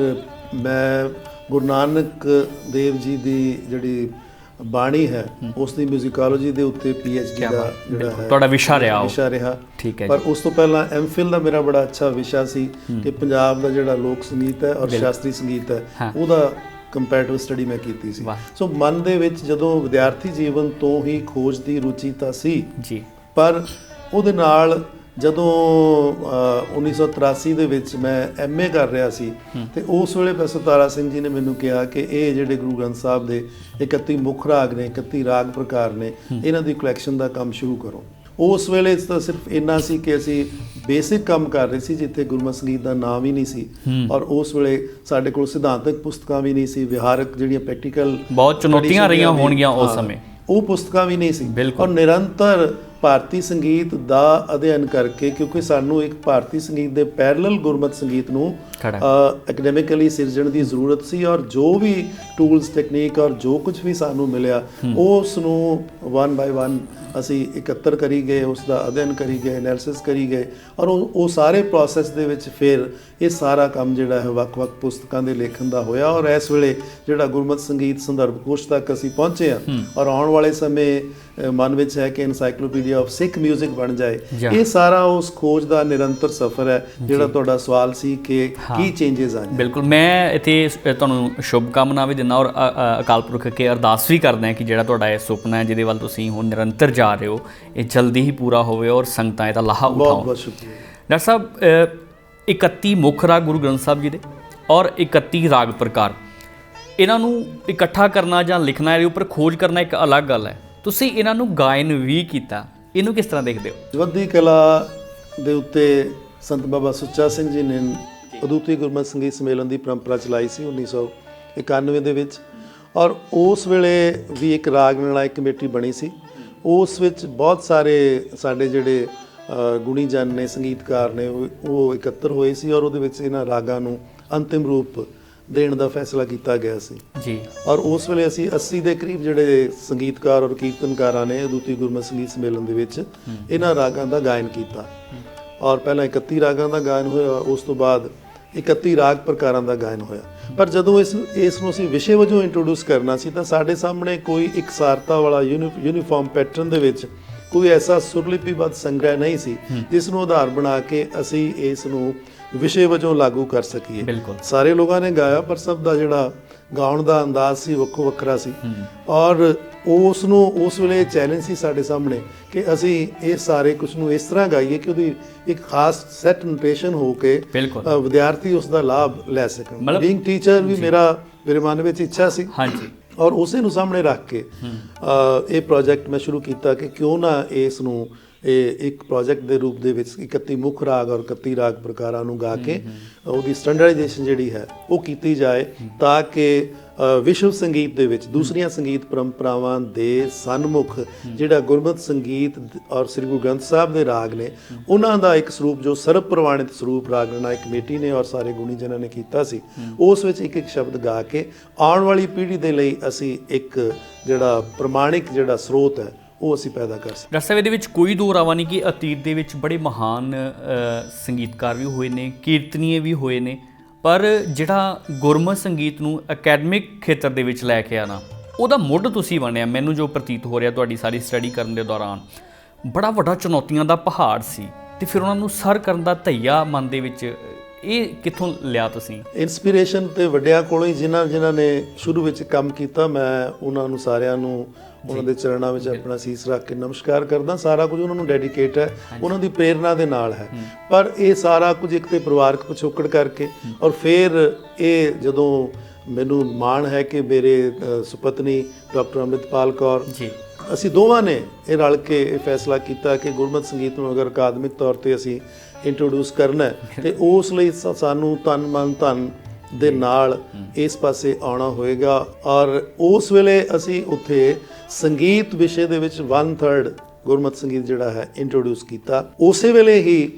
ਮੈਂ ਗੁਰੂ ਨਾਨਕ ਦੇਵ ਜੀ ਦੀ ਜਿਹੜੀ ਬਾਣੀ ਹੈ ਉਸ ਦੀ ਮਿਊਜ਼ਿਕੋਲੋਜੀ ਦੇ ਉੱਤੇ ਦਾ ਬਾਤ, ਜਿਹੜਾ ਬਿਲਕੁਲ। ਹੈ ਤੁਹਾਡਾ ਵਿਸ਼ਾ ਰਿਹਾ ਉਹ। ਵਿਸ਼ਾ ਰਿਹਾ ਠੀਕ ਹੈ ਪਰ ਉਸ ਤੋਂ ਪਹਿਲਾਂ ਐਮਫਿਲ ਦਾ ਮੇਰਾ ਬੜਾ ਅੱਛਾ ਵਿਸ਼ਾ ਸੀ ਕਿ ਪੰਜਾਬ ਦਾ ਜਿਹੜਾ ਲੋਕ ਸੰਗੀਤ ਹੈ ਔਰ। ਸ਼ਾਸਤਰੀ ਸੰਗੀਤ ਹੈ। ਉਹਦਾ ਕੰਪੈਰੀਟਿਵ ਸਟੱਡੀ ਮੈਂ ਕੀਤੀ ਸੀ। ਸੋ ਮਨ ਦੇ ਵਿੱਚ ਜਦੋਂ ਵਿਦਿਆਰਥੀ ਜੀਵਨ ਤੋਂ ਹੀ ਖੋਜ ਦੀ ਰੁਚੀ ਤਾਂ ਸੀ ਜੀ ਪਰ ਉਹਦੇ ਨਾਲ ਜਦੋਂ ਅ, 1983 ਦੇ ਵਿੱਚ ਮੈਂ ਐਮਏ ਕਰ ਰਿਹਾ ਸੀ ਤੇ ਉਸ ਵੇਲੇ ਪ੍ਰੋਫੈਸਰ ਤਾਰਾ ਸਿੰਘ ਜੀ ਨੇ ਮੈਨੂੰ ਕਿਹਾ ਕਿ ਇਹ ਜਿਹੜੇ ਗੁਰੂ ਗ੍ਰੰਥ ਸਾਹਿਬ ਦੇ 31 ਮੁੱਖ ਰਾਗ ਨੇ 31 ਰਾਗ ਪ੍ਰਕਾਰ ਨੇ ਇਹਨਾਂ ਦੀ ਕਲੈਕਸ਼ਨ ਦਾ ਕੰਮ ਸ਼ੁਰੂ ਕਰੋ। ਉਸ ਵੇਲੇ ਤਾਂ ਸਿਰਫ ਇੰਨਾ ਸੀ ਕਿ ਅਸੀਂ ਬੇਸਿਕ ਕੰਮ ਕਰ ਰਹੇ ਸੀ ਜਿੱਥੇ ਗੁਰਮਤਿ ਸੰਗੀਤ ਦਾ ਨਾਮ ਹੀ ਨਹੀਂ ਸੀ। ਔਰ ਉਸ ਵੇਲੇ ਸਾਡੇ ਕੋਲ ਸਿਧਾਂਤਕ ਪੁਸਤਕਾਂ ਵੀ ਨਹੀਂ ਸੀ ਵਿਹਾਰਕ ਜਿਹੜੀਆਂ ਪ੍ਰੈਕਟੀਕਲ ਬਹੁਤ ਚੁਣੌਤੀਆਂ ਰਹੀਆਂ ਹੋਣਗੀਆਂ ਉਸ ਸਮੇਂ। ਉਹ ਪੁਸਤਕਾਂ ਵੀ ਨਹੀਂ ਸੀ। ਔਰ ਨਿਰੰਤਰ ਭਾਰਤੀ ਸੰਗੀਤ ਦਾ ਅਧਿਐਨ ਕਰਕੇ ਕਿਉਂਕਿ ਸਾਨੂੰ ਇੱਕ ਭਾਰਤੀ ਸੰਗੀਤ ਦੇ ਪੈਰਲਲ ਗੁਰਮਤ ਸੰਗੀਤ ਨੂੰ ਖੜਾ। ਐਕੈਡੈਮਿਕਲੀ ਸਿਰਜਣ ਦੀ ਜ਼ਰੂਰਤ ਸੀ ਔਰ ਜੋ ਵੀ ਟੂਲਸ ਟੈਕਨੀਕ ਔਰ ਜੋ ਕੁਝ ਵੀ ਸਾਨੂੰ ਮਿਲਿਆ ਉਸ ਨੂੰ ਵਨ ਬਾਈ ਵਨ ਅਸੀਂ ਇਕੱਤਰ ਕਰੀ ਗਏ ਉਸ ਦਾ ਅਧਿਐਨ ਕਰੀ ਗਏ ਐਨਾਲਿਸਿਸ ਕਰੀ ਗਏ ਔਰ ਉਹ ਸਾਰੇ ਪ੍ਰੋਸੈਸ ਦੇ ਵਿੱਚ ਫਿਰ ਇਹ ਸਾਰਾ ਕੰਮ ਜਿਹੜਾ ਹੈ ਵੱਖ-ਵੱਖ ਪੁਸਤਕਾਂ ਦੇ ਲੇਖਣ ਦਾ ਹੋਇਆ ਔਰ ਇਸ ਵੇਲੇ ਜਿਹੜਾ ਗੁਰਮਤ ਸੰਗੀਤ ਸੰਦਰਭ ਕੋਸ਼ ਤੱਕ ਅਸੀਂ ਪਹੁੰਚੇ ਹਾਂ ਔਰ ਆਉਣ ਵਾਲੇ ਸਮੇਂ ਮਨ ਵਿੱਚ ਹੈ ਕਿ ਐਨਸਾਈਕਲੋਪੀਡੀਆ ਆਫ ਸਿੱਖ 뮤직 ਬਣ ਜਾਏ। ਇਹ ਸਾਰਾ ਉਸ ਖੋਜ ਦਾ ਨਿਰੰਤਰ ਸਫ਼ਰ ਹੈ ਜਿਹੜਾ ਤੁਹਾਡਾ ਸਵਾਲ ਸੀ ਕਿ ਕੀ ਚੇਂਜਸ ਆਏ ਬਿਲਕੁਲ ਮੈਂ ਇੱਥੇ ਤੁਹਾਨੂੰ ਸ਼ੁਭ ਕਾਮਨਾ ਵੀ ਦਿੰਦਾ ਔਰ ਅਕਾਲ ਪੁਰਖ ਅੱਗੇ ਅਰਦਾਸ ਵੀ ਕਰਦਾ ਕਿ ਜਿਹੜਾ ਤੁਹਾਡਾ ਇਹ ਸੁਪਨਾ ਹੈ ਜਿਹਦੇ ਵੱਲ ਤੁਸੀਂ ਹੁਣ ਨਿਰੰਤਰ ਜਾ ਰਹੇ ਹੋ ਇਹ ਜਲਦੀ ਹੀ ਪੂਰਾ ਹੋਵੇ ਔਰ ਸੰਗਤਾਂ ਇਹਦਾ ਲਾਹਾ ਬਹੁਤ ਉਠਾਉਣ। ਬਹੁਤ ਸ਼ੁਕਰੀਆ। ਡਾਕਟਰ ਸਾਹਿਬ ਅ, 31 ਮੁੱਖ ਰਾਗ ਗੁਰੂ ਗ੍ਰੰਥ ਸਾਹਿਬ ਜੀ ਦੇ ਔਰ 31 ਰਾਗ ਪ੍ਰਕਾਰ। ਇਹਨਾਂ ਨੂੰ ਇਕੱਠਾ ਕਰਨਾ ਜਾਂ ਲਿਖਣਾ ਇਹਦੇ ਉੱਪਰ ਖੋਜ ਕਰਨਾ ਇੱਕ ਅਲੱਗ ਗੱਲ ਹੈ। ਤੁਸੀਂ ਇਹਨਾਂ ਨੂੰ ਗਾਇਨ ਵੀ ਕੀਤਾ ਇਹਨੂੰ ਕਿਸ ਤਰ੍ਹਾਂ ਦੇਖਦੇ ਹੋ? ਜਵੱਦੀ ਕਲਾ ਦੇ ਉੱਤੇ ਸੰਤ ਬਾਬਾ ਸੁੱਚਾ ਸਿੰਘ ਜੀ ਨੇ ਅਦੁੱਤੀ ਗੁਰਮਤਿ ਸੰਗੀਤ ਸਮੇਲਨ ਦੀ ਪਰੰਪਰਾ ਚਲਾਈ ਸੀ 1991 ਦੇ ਵਿੱਚ। ਔਰ ਉਸ ਵੇਲੇ ਵੀ ਇੱਕ ਰਾਗ ਨਿਰਣਾਇਕ ਕਮੇਟੀ ਬਣੀ ਸੀ। ਉਸ ਵਿੱਚ ਬਹੁਤ ਸਾਰੇ ਸਾਡੇ ਜਿਹੜੇ ਗੁਣੀ ਜਨ ਨੇ ਸੰਗੀਤਕਾਰ ਨੇ ਉਹ ਉਹ ਇਕੱਤਰ ਹੋਏ ਸੀ ਔਰ ਉਹਦੇ ਵਿੱਚ ਇਹਨਾਂ ਰਾਗਾਂ ਨੂੰ ਅੰਤਿਮ ਰੂਪ ਦੇਣ ਦਾ ਫੈਸਲਾ ਕੀਤਾ ਗਿਆ ਸੀ। ਜੀ। ਔਰ ਉਸ ਵੇਲੇ ਅਸੀਂ 80 ਦੇ ਕਰੀਬ ਜਿਹੜੇ ਸੰਗੀਤਕਾਰ ਔਰ ਕੀਰਤਨਕਾਰਾਂ ਨੇ ਅਦੁੱਤੀ ਗੁਰਮਤਿ ਸੰਗੀਤ ਸੰਮੇਲਨ ਦੇ ਵਿੱਚ ਇਹਨਾਂ ਰਾਗਾਂ ਦਾ ਗਾਇਨ ਕੀਤਾ। ਔਰ ਪਹਿਲਾਂ 31 ਰਾਗਾਂ ਦਾ ਗਾਇਨ ਹੋਇਆ ਉਸ ਤੋਂ ਬਾਅਦ 31 ਰਾਗ ਪ੍ਰਕਾਰਾਂ ਦਾ ਗਾਇਨ ਹੋਇਆ। ਪਰ ਜਦੋਂ ਇਸ ਇਸ ਨੂੰ ਅਸੀਂ ਵਿਸ਼ੇ ਵਜੋਂ ਇੰਟਰੋਡਿਊਸ ਕਰਨਾ ਸੀ ਤਾਂ ਸਾਡੇ ਸਾਹਮਣੇ ਕੋਈ ਇਕਸਾਰਤਾ ਵਾਲਾ ਯੂਨੀ- ਯੂਨੀਫਾਰਮ ਪੈਟਰਨ ਦੇ ਵਿੱਚ ਕੋਈ ਐਸਾ ਸੁਰਲਿਪੀਬੱਧ ਸੰਗ੍ਰਹਿ ਨਹੀਂ ਸੀ ਜਿਸ ਨੂੰ ਆਧਾਰ ਬਣਾ ਕੇ ਅਸੀਂ ਇਸ ਨੂੰ ਵਿਸ਼ੇ ਵਜੋਂ ਲਾਗੂ ਕਰ ਸਕੀਏ। ਸਾਰੇ ਲੋਕਾਂ ਨੇ ਗਾਇਆ ਪਰ ਸਭ ਦਾ ਜਿਹੜਾ ਗਾਉਣ ਦਾ ਅੰਦਾਜ਼ ਸੀ ਵੱਖੋ ਵੱਖਰਾ ਸੀ। ਔਰ ਉਸ ਨੂੰ ਉਸ ਵੇਲੇ ਚੈਲੰਜ ਸੀ ਸਾਡੇ ਸਾਹਮਣੇ ਕਿ ਅਸੀਂ ਇਹ ਸਾਰੇ ਕੁਝ ਨੂੰ ਇਸ ਤਰ੍ਹਾਂ ਗਾਈਏ ਕਿ ਉਹਦੀ ਇੱਕ ਖਾਸ ਸੈਟ ਨੋਟੇਸ਼ਨ ਹੋ ਕੇ ਵਿਦਿਆਰਥੀ ਉਸ ਦਾ ਲਾਭ ਲੈ ਸਕਣ। ਬੀਇੰਗ ਟੀਚਰ ਵੀ ਮੇਰਾ ਮੇਰੇ ਮਨ ਵਿੱਚ ਇੱਛਾ ਸੀ। ਹਾਂਜੀ। ਔਰ ਉਸੇ ਨੂੰ ਸਾਹਮਣੇ ਰੱਖ ਕੇ ਇਹ ਪ੍ਰੋਜੈਕਟ ਮੈਂ ਸ਼ੁਰੂ ਕੀਤਾ ਕਿ ਕਿਉਂ ਨਾ ਇਸ ਨੂੰ ਇਹ ਇੱਕ ਪ੍ਰੋਜੈਕਟ ਦੇ ਰੂਪ ਦੇ ਵਿੱਚ 31 ਮੁੱਖ ਰਾਗ ਔਰ 31 ਰਾਗ ਪ੍ਰਕਾਰਾਂ ਨੂੰ ਗਾ ਕੇ ਉਹਦੀ ਸਟੈਂਡਰਡਾਈਜੇਸ਼ਨ ਜਿਹੜੀ ਹੈ ਉਹ ਕੀਤੀ ਜਾਏ ਤਾਂ ਕਿ ਵਿਸ਼ਵ ਸੰਗੀਤ ਦੇ ਵਿੱਚ ਦੂਸਰੀਆਂ ਸੰਗੀਤ ਪਰੰਪਰਾਵਾਂ ਦੇ ਸਨਮੁਖ ਜਿਹੜਾ ਗੁਰਮਤਿ ਸੰਗੀਤ ਔਰ ਸ੍ਰੀ ਗੁਰੂ ਗ੍ਰੰਥ ਸਾਹਿਬ ਦੇ ਰਾਗ ਨੇ ਉਹਨਾਂ ਦਾ ਇੱਕ ਸਰੂਪ ਜੋ ਸਰਬ ਪ੍ਰਵਾਨਿਤ ਸਰੂਪ ਰਾਗ ਨਾਇਕ ਕਮੇਟੀ ਨੇ ਔਰ ਸਾਰੇ ਗੁਣੀ ਜਨਾਂ ਨੇ ਕੀਤਾ ਸੀ ਉਸ ਵਿੱਚ ਇੱਕ ਇੱਕ ਸ਼ਬਦ ਗਾ ਕੇ ਆਉਣ ਵਾਲੀ ਪੀੜ੍ਹੀ ਦੇ ਲਈ ਅਸੀਂ ਇੱਕ ਜਿਹੜਾ ਪ੍ਰਮਾਣਿਕ ਜਿਹੜਾ ਸਰੋਤ ਹੈ ਉਹ ਅਸੀਂ ਪੈਦਾ ਕਰ ਸਕਦੇ। ਡਾਕਟਰ ਸਾਹਿਬ ਇਹਦੇ ਵਿੱਚ ਕੋਈ ਦੋ ਰਾਵਾ ਨਹੀਂ ਕਿ ਅਤੀਤ ਦੇ ਵਿੱਚ ਬੜੇ ਮਹਾਨ ਸੰਗੀਤਕਾਰ ਵੀ ਹੋਏ ਨੇ ਕੀਰਤਨੀਏ ਵੀ ਹੋਏ ਨੇ ਪਰ ਜਿਹੜਾ ਗੁਰਮਤ ਸੰਗੀਤ ਨੂੰ ਅਕੈਡਮਿਕ ਖੇਤਰ ਦੇ ਵਿੱਚ ਲੈ ਕੇ ਆਣਾ ਉਹਦਾ ਮੁੱਢ ਤੁਸੀਂ ਬਣਿਆ ਮੈਨੂੰ ਜੋ ਪ੍ਰਤੀਤ ਹੋ ਰਿਹਾ ਤੁਹਾਡੀ ਸਾਰੀ ਸਟੱਡੀ ਕਰਨ ਦੇ ਦੌਰਾਨ ਬੜਾ ਵੱਡਾ ਚੁਣੌਤੀਆਂ ਦਾ ਪਹਾੜ ਸੀ ਤੇ ਫਿਰ ਉਹਨਾਂ ਨੂੰ ਸਰ ਕਰਨ ਦਾ ਧਈਆ ਮਨ ਦੇ ਵਿੱਚ ਇਹ ਕਿੱਥੋਂ ਲਿਆ ਤੁਸੀਂ? ਇਨਸਪੀਰੇਸ਼ਨ ਤੇ ਵੱਡਿਆਂ ਕੋਲੋਂ ਹੀ ਜਿਨ੍ਹਾਂ ਜਿਨ੍ਹਾਂ ਨੇ ਸ਼ੁਰੂ ਵਿੱਚ ਕੰਮ ਕੀਤਾ ਮੈਂ ਉਹਨਾਂ ਨੂੰ ਸਾਰਿਆਂ ਨੂੰ ਉਹਨਾਂ ਦੇ ਚਰਨਾਂ ਵਿੱਚ ਆਪਣਾ ਸੀਸ ਰੱਖ ਕੇ ਨਮਸਕਾਰ ਕਰਦਾ। ਸਾਰਾ ਕੁਝ ਉਹਨਾਂ ਨੂੰ ਡੈਡੀਕੇਟ ਹੈ। ਉਹਨਾਂ ਦੀ ਪ੍ਰੇਰਣਾ ਦੇ ਨਾਲ ਹੈ। ਪਰ ਇਹ ਸਾਰਾ ਕੁਝ ਇੱਕ ਤੇ ਪਰਿਵਾਰਕ ਪਿਛੋਕੜ ਕਰਕੇ ਔਰ ਫਿਰ ਇਹ ਜਦੋਂ ਮੈਨੂੰ ਮਾਣ ਹੈ ਕਿ ਮੇਰੇ ਸੁਪਤਨੀ ਡਾਕਟਰ ਅੰਮ੍ਰਿਤਪਾਲ ਕੌਰ ਜੀ। ਅਸੀਂ ਦੋਵਾਂ ਨੇ ਇਹ ਰਲ ਕੇ ਇਹ ਫੈਸਲਾ ਕੀਤਾ ਕਿ ਗੁਰਮਤਿ ਸੰਗੀਤ ਨੂੰ ਅਗਰ ਅਕਾਦਮਿਕ ਤੌਰ ਤੇ ਅਸੀਂ ਇੰਟਰੋਡਿਊਸ ਕਰਨਾ ਤੇ ਉਸ ਲਈ ਸਾਨੂੰ ਤਨ ਮਨ ਧਨ ਦੇ ਨਾਲ ਇਸ ਪਾਸੇ ਆਉਣਾ ਹੋਏਗਾ ਔਰ ਉਸ ਵੇਲੇ ਅਸੀਂ ਉੱਥੇ ਸੰਗੀਤ ਵਿਸ਼ੇ ਦੇ ਵਿੱਚ 1/3 ਗੁਰਮਤਿ ਸੰਗੀਤ ਜਿਹੜਾ ਹੈ ਇੰਟਰੋਡਿਊਸ ਕੀਤਾ। ਉਸੇ ਵੇਲੇ ਹੀ